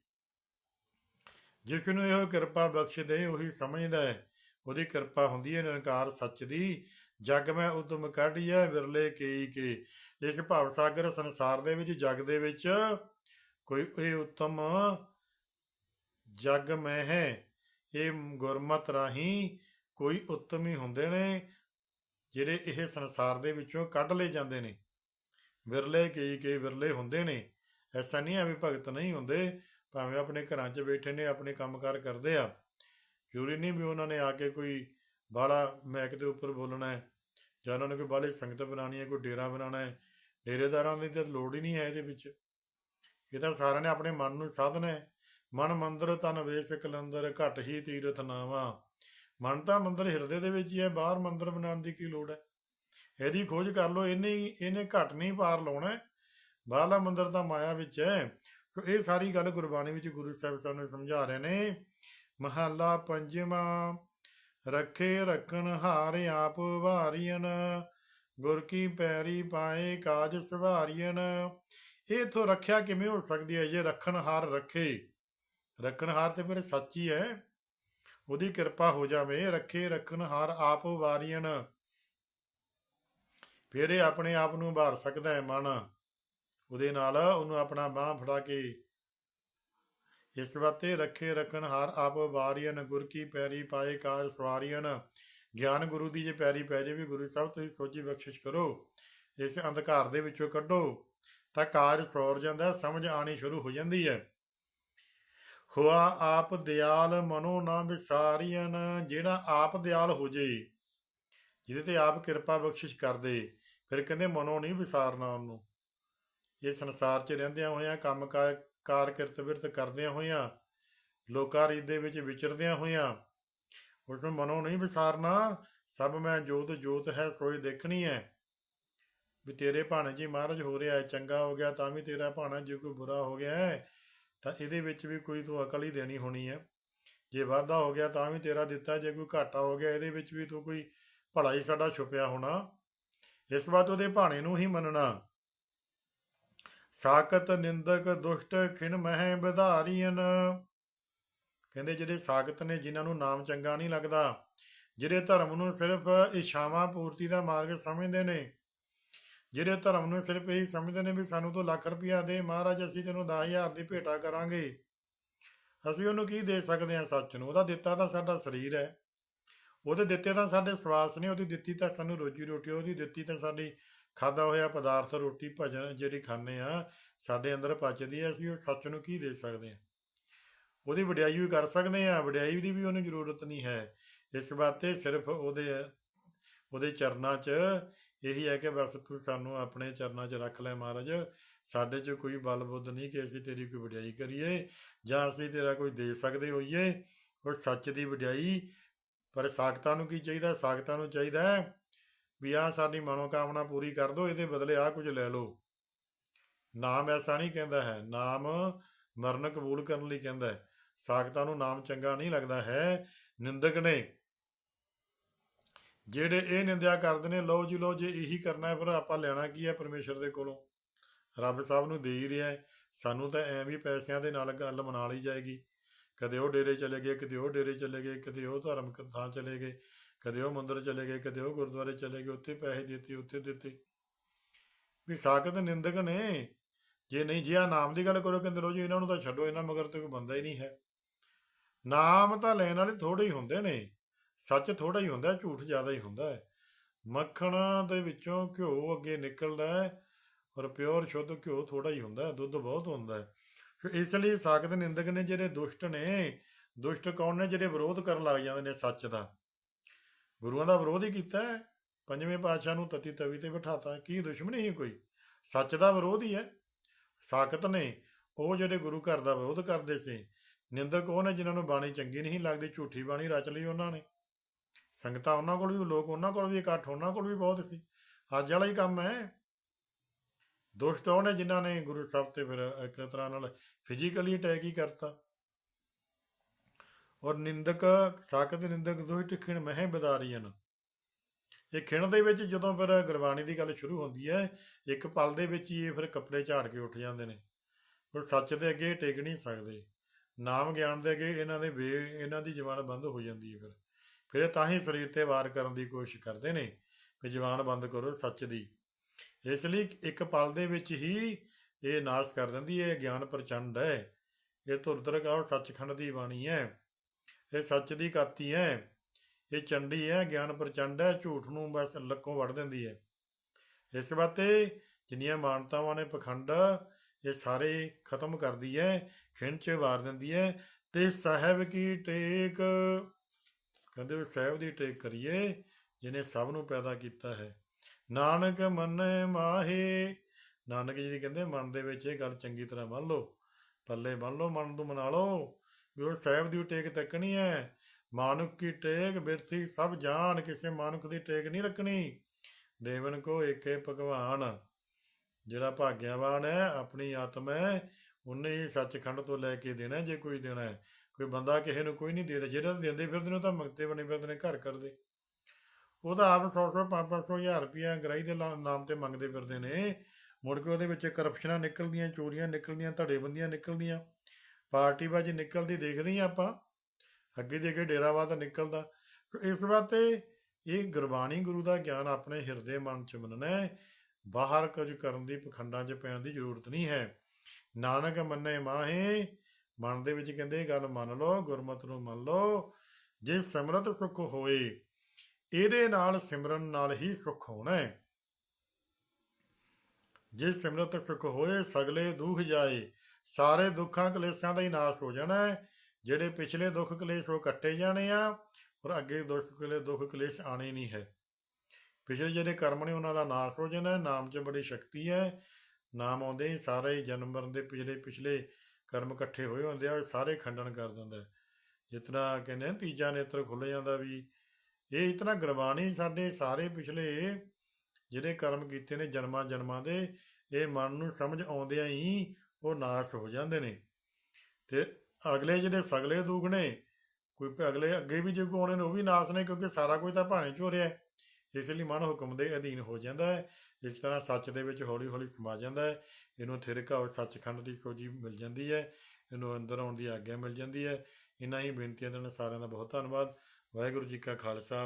ਜਿਸ ਨੂੰ ਇਹ ਕਿਰਪਾ ਬਖਸ਼ ਦੇ, ਉਹੀ ਸਮਝਦਾ ਹੈ। ਉਹਦੀ ਕਿਰਪਾ ਹੁੰਦੀ ਹੈ ਨਿਰੰਕਾਰ ਸੱਚ ਦੀ। ਜਗ ਮੈਂ ਉਦਮ ਕੱਢਿਆ ਵਿਰਲੇ ਕੇਈ ਕੇ। ਇਸ ਭਵ ਸਾਗਰ ਸੰਸਾਰ ਦੇ ਵਿੱਚ, ਜਗ ਦੇ ਵਿੱਚ ਕੋਈ ਇਹ ਉੱਤਮ ਜਗ ਮੈਂ ਹੈ। ਇਹ ਗੁਰਮਤ ਰਾਹੀਂ ਕੋਈ ਉੱਤਮ ਹੀ ਹੁੰਦੇ ਨੇ, ਜਿਹੜੇ ਇਹ ਸੰਸਾਰ ਦੇ ਵਿੱਚੋਂ ਕੱਢ ਲਏ ਜਾਂਦੇ ਨੇ। ਵਿਰਲੇ ਕਈ ਕਈ ਵਿਰਲੇ ਹੁੰਦੇ ਨੇ। ਐਸਾ ਨਹੀਂ ਹੈ ਵੀ ਭਗਤ ਨਹੀਂ ਹੁੰਦੇ, ਭਾਵੇਂ ਆਪਣੇ ਘਰਾਂ 'ਚ ਬੈਠੇ ਨੇ, ਆਪਣੇ ਕੰਮਕਾਰ ਕਰਦੇ ਆ। ਜ਼ਰੂਰੀ ਨਹੀਂ ਵੀ ਉਹਨਾਂ ਨੇ ਆ ਕੇ ਕੋਈ ਬਾਹਲਾ ਮੈਕ ਦੇ ਉੱਪਰ ਬੋਲਣਾ ਹੈ, ਜਾਂ ਉਹਨਾਂ ਨੇ ਕੋਈ ਬਾਹਲੀ ਸੰਗਤ ਬਣਾਉਣੀ ਹੈ, ਕੋਈ ਡੇਰਾ ਬਣਾਉਣਾ ਹੈ। ਡੇਰੇਦਾਰਾਂ ਦੀ ਤਾਂ ਲੋੜ ਹੀ ਨਹੀਂ ਹੈ ਇਹਦੇ ਵਿੱਚ। ਇਹ ਤਾਂ ਸਾਰਿਆਂ ਨੇ ਆਪਣੇ ਮਨ ਨੂੰ ਸਾਧਨਾ ਹੈ। ਮਨ ਮੰਦਰ ਤਨ ਵੇਸ ਕਲੰਦਰ, ਘਟ ਹੀ ਤੀਰਥ ਨਾਵਾ। ਮਨ ਤਾਂ ਮੰਦਰ ਹਿਰਦੇ ਦੇ ਵਿੱਚ ਹੀ ਹੈ, ਬਾਹਰ ਮੰਦਰ ਬਣਾਉਣ ਦੀ ਕੀ ਲੋੜ ਹੈ? ਇਹਦੀ ਖੋਜ ਕਰ ਲਓ, ਇਹਨੇ ਇਹਨੇ ਘਟ ਨਹੀਂ ਪਾਰ ਲਾਉਣਾ ਹੈ। ਬਾਹਰਲਾ ਮੰਦਰ ਤਾਂ ਮਾਇਆ ਵਿੱਚ ਹੈ। ਸੋ ਇਹ ਸਾਰੀ ਗੱਲ ਗੁਰਬਾਣੀ ਵਿੱਚ ਗੁਰੂ ਸਾਹਿਬ ਸਾਨੂੰ ਸਮਝਾ ਰਹੇ ਨੇ। ਮਹੱਲਾ ਪੰਜਵਾਂ, ਰੱਖੇ ਰੱਖਣ ਹਾਰ ਆਪ ਵਾਰੀਨ ਗੁਰ ਕੀ ਪੈਰੀ ਪਾਏ ਕਾਜ ਸਵਾਰੀਨ ਇਹ ਇਥੋਂ ਰੱਖਿਆ ਕਿਵੇਂ ਹੋ ਸਕਦੀ ਹੈ? ਜੇ ਰੱਖਣ ਹਾਰ ਰੱਖੇ। ਰੱਖਣ ਹਾਰ ਤੇ ਫਿਰ ਸੱਚੀ ਹੈ। ਉਹਦੀ ਕਿਰਪਾ ਹੋ ਜਾਵੇ। ਰੱਖੇ ਰੱਖਣ ਹਾਰ ਆਪ ਵਾਰੀਨ ਫਿਰ ਇਹ ਆਪਣੇ ਆਪ ਨੂੰ ਭਾਰ ਸਕਦਾ ਹੈ ਮਨ। ਉਹਦੇ ਨਾਲ ਉਹਨੂੰ ਆਪਣਾ ਬਾਹ ਫੜਾ ਕੇ ਇਸ ਵਾਤੇ ਰੱਖੇ ਰੱਖਣ ਹਾਰ ਆਪ ਵਾਰੀਨ ਗੁਰ ਕੀ ਪੈਰੀ ਪਾਏ ਕਾਜ ਸਵਾਰੀਨ ਗਿਆਨ ਗੁਰੂ ਦੀ ਜੇ ਪੈਰੀ ਪੈ ਜੇ ਵੀ ਗੁਰੂ ਸਾਹਿਬ ਤੁਸੀਂ ਸੋਝੀ ਬਖਸ਼ਿਸ਼ ਕਰੋ। ਇਸ ਅੰਧਕਾਰ ਦੇ ਵਿੱਚੋਂ ਕੱਢੋ। ਤਾਂ ਕਾਰਜ ਸੌਰ ਜਾਂਦਾ, ਸਮਝ ਆਣੀ ਸ਼ੁਰੂ ਹੋ ਜਾਂਦੀ ਹੈ। ਹੋਆ ਆਪ ਦਿਆਲ ਮਨੋ ਨਾ ਵਿਸਾਰੀਆਂ ਜਿਹੜਾ ਆਪ ਦਿਆਲ ਹੋ ਜੇ, ਜਿਹਦੇ ਤੇ ਆਪ ਕਿਰਪਾ ਬਖਸ਼ਿਸ਼ ਕਰਦੇ ਫਿਰ ਕਹਿੰਦੇ ਮਨੋ ਨਹੀਂ ਵਿਸਾਰਨਾ ਉਹਨੂੰ। ਇਹ ਸੰਸਾਰ 'ਚ ਰਹਿੰਦਿਆਂ ਹੋਇਆਂ, ਕੰਮ ਕਾਰ ਕਿਰਤ ਵਿਰਤ ਕਰਦਿਆਂ ਹੋਇਆਂ, ਲੋਕਾਂ ਰੀਤ ਦੇ ਵਿੱਚ ਵਿਚਰਦਿਆਂ ਹੋਇਆਂ ਉਸ ਨੂੰ ਮਨੋਂ ਨਹੀਂ ਵਿਸਾਰਨਾ, ਸਭ ਮੈਂ ਜੋਤ ਜੋਤ ਹੈ ਸੋਏ ਦੇਖਣੀ ਹੈ। ਵੀ ਤੇਰੇ ਭਾਣੇ ਜੀ ਮਹਾਰਾਜ ਹੋ ਰਿਹਾ ਹੈ, ਚੰਗਾ ਹੋ ਗਿਆ, ਤਾਂ ਵੀ ਤੇਰਾ ਭਾਣਾ ਜੇ ਕੋਈ ਬੁਰਾ ਹੋ ਗਿਆ ਹੈ, ਤਾਂ ਇਹਦੇ ਵਿੱਚ ਵੀ ਕੋਈ ਤੂੰ ਅਕਲ ਹੀ ਦੇਣੀ ਹੋਣੀ ਹੈ। ਜੇ ਵਾਧਾ ਹੋ ਗਿਆ ਤਾਂ ਵੀ ਤੇਰਾ ਦਿੱਤਾ, ਜੇ ਕੋਈ ਘਾਟਾ ਹੋ ਗਿਆ, ਇਹਦੇ ਵਿੱਚ ਵੀ ਤੂੰ ਕੋਈ ਭਲਾਈ ਸਾਡਾ ਛੁਪਿਆ ਹੋਣਾ। ਇਸ ਵਾਰ ਉਹਦੇ ਭਾਣੇ ਨੂੰ ਹੀ ਮੰਨਣਾ। ਸਾਕਤ ਨਿੰਦਕ ਦੁਸ਼ਟ ਖਿਣ ਮਹਿ ਵਿਧਾਰੀਨ ਕਹਿੰਦੇ ਜਿਹੜੇ ਸਾਕਤ ਨੇ, ਜਿਨ੍ਹਾਂ ਨੂੰ ਨਾਮ ਚੰਗਾ ਨਹੀਂ ਲੱਗਦਾ, ਜਿਹੜੇ ਧਰਮ ਨੂੰ ਸਿਰਫ ਇਛਾਵਾਂ ਪੂਰਤੀ ਦਾ ਮਾਰਗ ਸਮਝਦੇ ਨੇ ਜਿਹੜੇ ਧਰਮ ਨੂੰ ਸਿਰਫ ਇਹੀ ਸਮਝਦੇ ਨੇ ਵੀ ਸਾਨੂੰ ਤੋਂ ਲੱਖ ਰੁਪਇਆ ਦੇ ਮਹਾਰਾਜ, ਅਸੀਂ ਤੈਨੂੰ 10000 ਦੀ ਭੇਟਾ ਕਰਾਂਗੇ। ਅਸੀਂ ਉਹਨੂੰ ਕੀ ਦੇ ਸਕਦੇ ਹਾਂ ਸੱਚ ਨੂੰ? ਉਹਦਾ ਦਿੱਤਾ ਤਾਂ ਸਾਡਾ ਸਰੀਰ ਹੈ। ਉਹਦੇ ਦਿੱਤੇ ਤਾਂ ਸਾਡੇ ਸਵਾਸ ਨੇ, ਉਹਦੀ ਦਿੱਤੀ ਤਾਂ ਸਾਨੂੰ ਰੋਜੀ ਰੋਟੀ ਉਹਦੀ ਦਿੱਤੀ ਤਾਂ ਸਾਡੀ ਖਾਦਾ ਹੋਇਆ ਪਦਾਰਥ, ਰੋਟੀ, ਭਜਨ ਜਿਹੜੀ ਖਾਂਦੇ ਆ ਸਾਡੇ ਅੰਦਰ ਪਚਦੀ ਹੈ, ਅਸੀਂ ਉਹ ਸੱਚ ਨੂੰ ਕੀ ਦੇ ਸਕਦੇ ਹਾਂ? ਉਹਦੀ ਵਡਿਆਈ ਵੀ ਕਰ ਸਕਦੇ ਆ ਵਡਿਆਈ ਦੀ ਵੀ ਉਹਨੂੰ ਜ਼ਰੂਰਤ ਨਹੀਂ ਹੈ। ਇਸ ਵਾਸਤੇ ਸਿਰਫ ਉਹਦੇ ਉਹਦੇ ਚਰਨਾਂ 'ਚ ਇਹੀ ਹੈ ਕਿ ਬਸ ਤੂੰ ਸਾਨੂੰ ਆਪਣੇ ਚਰਨਾਂ 'ਚ ਰੱਖ ਲੈ ਮਹਾਰਾਜ, ਸਾਡੇ 'ਚ ਕੋਈ ਬਲ ਬੁੱਧ ਨਹੀਂ ਕਿ ਅਸੀਂ ਤੇਰੀ ਕੋਈ ਵਡਿਆਈ ਕਰੀਏ ਜਾਂ ਅਸੀਂ ਤੇਰਾ ਕੋਈ ਦੇ ਸਕਦੇ ਹੋਈਏ। ਉਹ ਸੱਚ ਦੀ ਵਡਿਆਈ, ਪਰ ਸਾਖਤਾਂ ਨੂੰ ਕੀ ਚਾਹੀਦਾ? ਸਾਖਤਾਂ ਨੂੰ ਚਾਹੀਦਾ ਹੈ ਵੀ ਆਹ ਸਾਡੀ ਮਨੋਕਾਮਨਾ ਪੂਰੀ ਕਰ ਦਿਓ ਇਹਦੇ ਬਦਲੇ ਆਹ ਕੁਝ ਲੈ ਲਓ। ਨਾਮ ਐਸਾ ਨਹੀਂ ਕਹਿੰਦਾ ਹੈ, ਨਾਮ ਮਰਨ ਕਬੂਲ ਕਰਨ ਲਈ ਕਹਿੰਦਾ ਹੈ। ਸਾਖਤਾਂ ਨੂੰ ਨਾਮ ਚੰਗਾ ਨਹੀਂ ਲੱਗਦਾ ਹੈ। ਨਿੰਦਕ ਨੇ ਜਿਹੜੇ ਇਹ ਨਿੰਦਿਆ ਕਰਦੇ ਨੇ, ਲਓ ਜੀ, ਲਓ ਜੇ ਇਹੀ ਕਰਨਾ ਹੈ, ਫਿਰ ਆਪਾਂ ਲੈਣਾ ਕੀ ਹੈ ਪਰਮੇਸ਼ਰ ਦੇ ਕੋਲੋਂ? ਰੱਬ ਸਾਹਿਬ ਨੂੰ ਦੇ ਹੀ ਰਿਹਾ ਹੈ। ਸਾਨੂੰ ਤਾਂ ਐਵੇਂ ਹੀ ਪੈਸਿਆਂ ਦੇ ਨਾਲ ਗੱਲ ਮਨਾ ਲਈ ਜਾਏਗੀ। ਕਦੇ ਉਹ ਡੇਰੇ ਚਲੇ ਗਏ, ਕਦੇ ਉਹ ਡੇਰੇ ਚਲੇ ਗਏ, ਕਦੇ ਉਹ ਧਾਰਮਿਕ ਥਾਂ ਚਲੇ ਗਏ, ਕਦੇ ਉਹ ਮੰਦਿਰ ਚਲੇ ਗਏ, ਕਦੇ ਉਹ ਗੁਰਦੁਆਰੇ ਚਲੇ ਗਏ, ਉੱਥੇ ਪੈਸੇ ਦਿੱਤੇ, ਉੱਥੇ ਦਿੱਤੇ। ਵੀ ਸਾਖਤ ਨਿੰਦਕ ਨੇ। ਜੇ ਨਹੀਂ, ਜੇ ਆ ਨਾਮ ਦੀ ਗੱਲ ਕਰੋ ਕਹਿੰਦੇ ਲੋ ਜੀ, ਇਹਨਾਂ ਨੂੰ ਤਾਂ ਛੱਡੋ, ਇਹਨਾਂ ਮਗਰ ਤੇ ਕੋਈ ਬੰਦਾ ਹੀ ਨਹੀਂ ਹੈ। ਨਾਮ ਤਾਂ ਲੈਣ ਵਾਲੇ ਥੋੜੇ ਹੀ ਹੁੰਦੇ ਨੇ। ਸੱਚ ਥੋੜਾ ਹੀ ਹੁੰਦਾ, ਝੂਠ ਜ਼ਿਆਦਾ ਹੀ ਹੁੰਦਾ ਹੈ। ਮੱਖਣ ਦੇ ਵਿੱਚੋਂ ਘਿਓ ਅੱਗੇ ਨਿਕਲਦਾ ਹੈ ਔਰ ਪਿਓਰ ਸ਼ੁੱਧ ਘਿਓ ਥੋੜਾ ਹੀ ਹੁੰਦਾ ਦੁੱਧ ਬਹੁਤ ਹੁੰਦਾ ਹੈ। ਇਸ ਲਈ ਸਾਖਤ ਨਿੰਦਕ ਨੇ ਜਿਹੜੇ ਦੁਸ਼ਟ ਨੇ, ਦੁਸ਼ਟ ਕੌਣ ਨੇ ਜਿਹੜੇ ਵਿਰੋਧ ਕਰਨ ਲੱਗ ਜਾਂਦੇ ਨੇ ਸੱਚ ਦਾ? ਗੁਰੂਆਂ ਦਾ ਵਿਰੋਧ ਹੀ ਕੀਤਾ ਹੈ, ਪੰਜਵੇਂ ਪਾਤਸ਼ਾਹ ਨੂੰ ਤਤੀ ਤਵੀ ਤੇ ਬਿਠਾਤਾ ਕੀ ਦੁਸ਼ਮਣੀ ਹੀ ਕੋਈ? ਸੱਚ ਦਾ ਵਿਰੋਧ ਹੀ ਹੈ। ਸਾਖਤ ਨੇ ਉਹ ਜਿਹੜੇ ਗੁਰੂ ਘਰ ਦਾ ਵਿਰੋਧ ਕਰਦੇ ਸੀ, ਨਿੰਦਕ ਉਹ ਨੇ ਜਿਨ੍ਹਾਂ ਨੂੰ ਬਾਣੀ ਚੰਗੀ ਨਹੀਂ ਲੱਗਦੀ, ਝੂਠੀ ਬਾਣੀ ਰਚ ਲਈ ਉਹਨਾਂ ਨੇ। ਸੰਗਤਾਂ ਉਹਨਾਂ ਕੋਲ ਵੀ, ਲੋਕ ਉਹਨਾਂ ਕੋਲ ਵੀ, ਇਕੱਠ ਉਹਨਾਂ ਕੋਲ ਵੀ ਬਹੁਤ ਸੀ। ਅੱਜ ਵਾਲਾ ਹੀ ਕੰਮ ਹੈ। ਦੁਸ਼ਟ ਉਹ ਨੇ ਜਿਨ੍ਹਾਂ ਨੇ ਗੁਰੂ ਸਾਹਿਬ ਤੇ ਫਿਰ ਇੱਕ ਤਰ੍ਹਾਂ ਨਾਲ ਫਿਜ਼ੀਕਲੀ ਅਟੈਕ ਹੀ ਕਰਤਾ। ਔਰ ਨਿੰਦਕ, ਸਾਖਤ ਨਿੰਦਕ ਦੋਹੀ ਖਿਣ ਮਹਿ ਬਦਾਰੀਆਂ ਇਹ ਖਿਣ ਦੇ ਵਿੱਚ ਜਦੋਂ ਫਿਰ ਗੁਰਬਾਣੀ ਦੀ ਗੱਲ ਸ਼ੁਰੂ ਹੁੰਦੀ ਹੈ, ਇੱਕ ਪਲ ਦੇ ਵਿੱਚ ਹੀ ਇਹ ਫਿਰ ਕੱਪੜੇ ਝਾੜ ਕੇ ਉੱਠ ਜਾਂਦੇ ਨੇ। ਪਰ ਸੱਚ ਦੇ ਅੱਗੇ ਟਿਕ ਨਹੀਂ ਸਕਦੇ। ਨਾਮ ਗਿਆਨ ਦੇ ਅੱਗੇ ਇਹਨਾਂ ਦੇ ਵੇ ਇਹਨਾਂ ਦੀ ਜ਼ਬਾਨ ਬੰਦ ਹੋ ਜਾਂਦੀ ਹੈ ਫਿਰ। ਫਿਰ ਤਾਂ ਹੀ ਸਰੀਰ ਤੇ ਵਾਰ ਕਰਨ ਦੀ ਕੋਸ਼ਿਸ਼ ਕਰਦੇ ਨੇ, ਵੀ ਜਵਾਨ ਬੰਦ ਕਰੋ ਸੱਚ ਦੀ। ਇਸ ਲਈ ਇੱਕ ਪਲ ਦੇ ਵਿੱਚ ਹੀ ਇਹ ਨਾਸ਼ ਕਰ ਦਿੰਦੀ ਹੈ, ਇਹ ਗਿਆਨ ਪ੍ਰਚੰਡ ਹੈ। ਇਹ ਤੁਰਤਰ ਕਹੋ ਸੱਚਖੰਡ ਦੀ ਬਾਣੀ ਹੈ। ਇਹ ਸੱਚ ਦੀ ਕਾਤੀ ਹੈ, ਇਹ ਚੰਡੀ ਹੈ, ਗਿਆਨ ਪ੍ਰਚੰਡ ਹੈ, ਝੂਠ ਨੂੰ ਬਸ ਲੱਕੋਂ ਵੜ ਦਿੰਦੀ ਹੈ। ਇਸ ਵਾਤੇ ਜਿੰਨੀਆਂ ਮਾਨਤਾਵਾਂ ਨੇ ਪਖੰਡ, ਇਹ ਸਾਰੇ ਖਤਮ ਕਰਦੀ ਹੈ, ਖਿੰਚ ਵਾਰ ਦਿੰਦੀ ਹੈ। ਤੇ ਸਾਹਿਬ ਕੀ ਟੇਕ ਕਹਿੰਦੇ ਉਹ ਸਾਹਿਬ ਦੀ ਟੇਕ ਕਰੀਏ, ਜਿਹਨੇ ਸਭ ਨੂੰ ਪੈਦਾ ਕੀਤਾ ਹੈ। ਨਾਨਕ ਮੰਨੇ ਮਾਹੇ। ਨਾਨਕ ਜੀ ਦੀ ਕਹਿੰਦੇ, ਮਨ ਦੇ ਵਿੱਚ ਇਹ ਗੱਲ ਚੰਗੀ ਤਰ੍ਹਾਂ ਮੰਨ ਲਓ, ਪੱਲੇ ਬੰਨ ਲਓ, ਮਨ ਨੂੰ ਮਨਾ ਲਓ, ਵੀ ਉਹ ਸਾਹਿਬ ਦੀ ਟੇਕ ਤੱਕਣੀ ਹੈ। ਮਾਨੁਕ ਕੀ ਟੇਕ ਬਿਰਥੀ ਸਭ ਜਾਣ, ਕਿਸੇ ਮਾਨੁਕ ਦੀ ਟੇਕ ਨਹੀਂ ਰੱਖਣੀ। ਦੇਵਨ ਕੋ ਏਕੇ ਭਗਵਾਨ। ਜਿਹੜਾ ਭਾਗਿਆਵਾਨ ਹੈ, ਆਪਣੀ ਆਤਮਾ ਹੈ, ਉਹਨੇ ਹੀ ਸੱਚਖੰਡ ਤੋਂ ਲੈ ਕੇ ਦੇਣਾ ਜੇ ਕੋਈ ਦੇਣਾ ਹੈ। ਕੋਈ ਬੰਦਾ ਕਿਸੇ ਨੂੰ ਕੋਈ ਨਹੀਂ ਦੇਦਾ, ਜਿਹੜਾ ਦਿੰਦੇ ਫਿਰਦੇ ਨੇ ਉਹ ਤਾਂ ਮੰਗਤੇ ਬਣੇ ਫਿਰਦੇ ਨੇ, ਘਰ ਕਰਦੇ। ਤਾਂ ਆਪ 100 100 500 ਹਜ਼ਾਰ ਰੁਪਇਆ ਗ੍ਰਾਈ ਦੇ ਨਾਮ ਤੇ ਮੰਗਦੇ ਫਿਰਦੇ ਨੇ। ਮੁੜ ਕੇ ਉਹਦੇ ਵਿੱਚ ਕਰਪਸ਼ਨਾਂ ਨਿਕਲਦੀਆਂ, ਚੋਰੀਆਂ ਨਿਕਲਦੀਆਂ, ਧੜੇਬੰਦੀਆਂ ਨਿਕਲਦੀਆਂ। ਪਾਰਟੀਬਾਜ਼ੀ ਨਿਕਲਦੀ, ਦੇਖਦੇ ਹੀ ਆਪਾਂ। ਅੱਗੇ ਦੇ ਅੱਗੇ ਡੇਰਾਵਾ ਤਾਂ ਨਿਕਲਦਾ। ਇਸ ਵਾਸਤੇ ਇਹ ਗੁਰਬਾਣੀ ਗੁਰੂ ਦਾ ਗਿਆਨ ਆਪਣੇ ਹਿਰਦੇ ਮਨ ਚ ਮੰਨਣਾ ਹੈ। ਬਾਹਰ ਕੁਝ ਕਰਨ ਦੀ, ਪਖੰਡਾਂ 'ਚ ਪੈਣ ਦੀ ਜ਼ਰੂਰਤ ਨਹੀਂ ਹੈ। ਨਾਨਕ ਮੰਨੇ ਮਾਹੇ ਮਨ ਦੇ ਵਿੱਚ ਕਹਿੰਦੇ ਇਹ ਗੱਲ ਮੰਨ ਲਓ, ਗੁਰਮਤਿ ਨੂੰ ਮੰਨ ਲਓ, ਜੇ ਸਿਮਰਤ ਸੁਖ ਹੋਏ ਇਹਦੇ ਨਾਲ ਸਿਮਰਨ ਨਾਲ ਹੀ ਸੁਖ ਹੋਣਾ ਹੈ। ਜੇ ਸਿਮਰਤ ਸੁਖ ਹੋਏ, ਸਗਲੇ ਦੁੱਖ ਜਾਏ, ਸਾਰੇ ਦੁੱਖਾਂ ਕਲੇਸ਼ਾਂ ਦਾ ਹੀ ਨਾਸ਼ ਹੋ ਜਾਣਾ ਹੈ। ਜਿਹੜੇ ਪਿਛਲੇ ਦੁੱਖ ਕਲੇਸ਼ ਉਹ ਕੱਟੇ ਜਾਣੇ ਆ ਔਰ ਅੱਗੇ ਦੁੱਖ ਕਲੇ, ਦੁੱਖ ਕਲੇਸ਼ ਆਣੇ ਨਹੀਂ ਹੈ। ਪਿਛਲੇ ਜਿਹੜੇ ਕਰਮ ਨੇ, ਉਹਨਾਂ ਦਾ ਨਾਸ਼ ਹੋ ਜਾਣਾ ਨਾਮ 'ਚ ਬੜੀ ਸ਼ਕਤੀ ਹੈ। ਨਾਮ ਆਉਂਦੇ ਹੀ ਸਾਰੇ ਹੀ ਜਨਮ ਮਰਨ ਦੇ ਪਿਛਲੇ ਪਿਛਲੇ ਕਰਮ ਇਕੱਠੇ ਹੋਏ ਹੁੰਦੇ ਆ, ਉਹ ਸਾਰੇ ਖੰਡਨ ਕਰ ਦਿੰਦਾ ਹੈ। ਜਿਸ ਤਰ੍ਹਾਂ ਕਹਿੰਦੇ ਤੀਜਾ ਨੇਤਰ ਖੁੱਲ ਜਾਂਦਾ ਵੀ ਇਹ ਇਤਨਾ ਗੁਰਬਾਣੀ ਸਾਡੇ ਸਾਰੇ ਪਿਛਲੇ ਜਿਹੜੇ ਕਰਮ ਕੀਤੇ ਨੇ ਜਨਮਾਂ ਜਨਮਾਂ ਦੇ, ਇਹ ਮਨ ਨੂੰ ਸਮਝ ਆਉਂਦਿਆਂ ਹੀ ਉਹ ਨਾਸ਼ ਹੋ ਜਾਂਦੇ ਨੇ। ਤੇ ਅਗਲੇ ਜਿਹੜੇ ਸਗਲੇ ਦੁੱਖ ਨੇ, ਕੋਈ ਅਗਲੇ ਅੱਗੇ ਵੀ ਜੇ ਕੋਈ ਆਉਣੇ ਨੇ, ਉਹ ਵੀ ਨਾਸ਼ ਨੇ, ਕਿਉਂਕਿ ਸਾਰਾ ਕੁਝ ਤਾਂ ਭਾਣੇ ਚ ਹੋ। ਰਿਹਾ ਇਸ ਲਈ ਮਨ ਹੁਕਮ ਦੇ ਅਧੀਨ ਹੋ ਜਾਂਦਾ ਹੈ। ਇਸ ਤਰ੍ਹਾਂ ਸੱਚ ਦੇ ਵਿੱਚ ਹੌਲੀ ਹੌਲੀ ਸਮਾ ਜਾਂਦਾ ਹੈ, ਇਹਨੂੰ ਥਿਰਕਾ ਔਰ ਸੱਚਖੰਡ ਦੀ ਸੋਝੀ ਮਿਲ ਜਾਂਦੀ ਹੈ, ਇਹਨੂੰ ਅੰਦਰ ਆਉਣ ਦੀ ਆਗਿਆ ਮਿਲ ਜਾਂਦੀ ਹੈ। ਇਹਨਾਂ ਹੀ ਬੇਨਤੀਆਂ ਦੇ ਨਾਲ ਸਾਰਿਆਂ ਦਾ ਬਹੁਤ ਧੰਨਵਾਦ। ਵਾਹਿਗੁਰੂ ਜੀ ਕਾ ਖਾਲਸਾ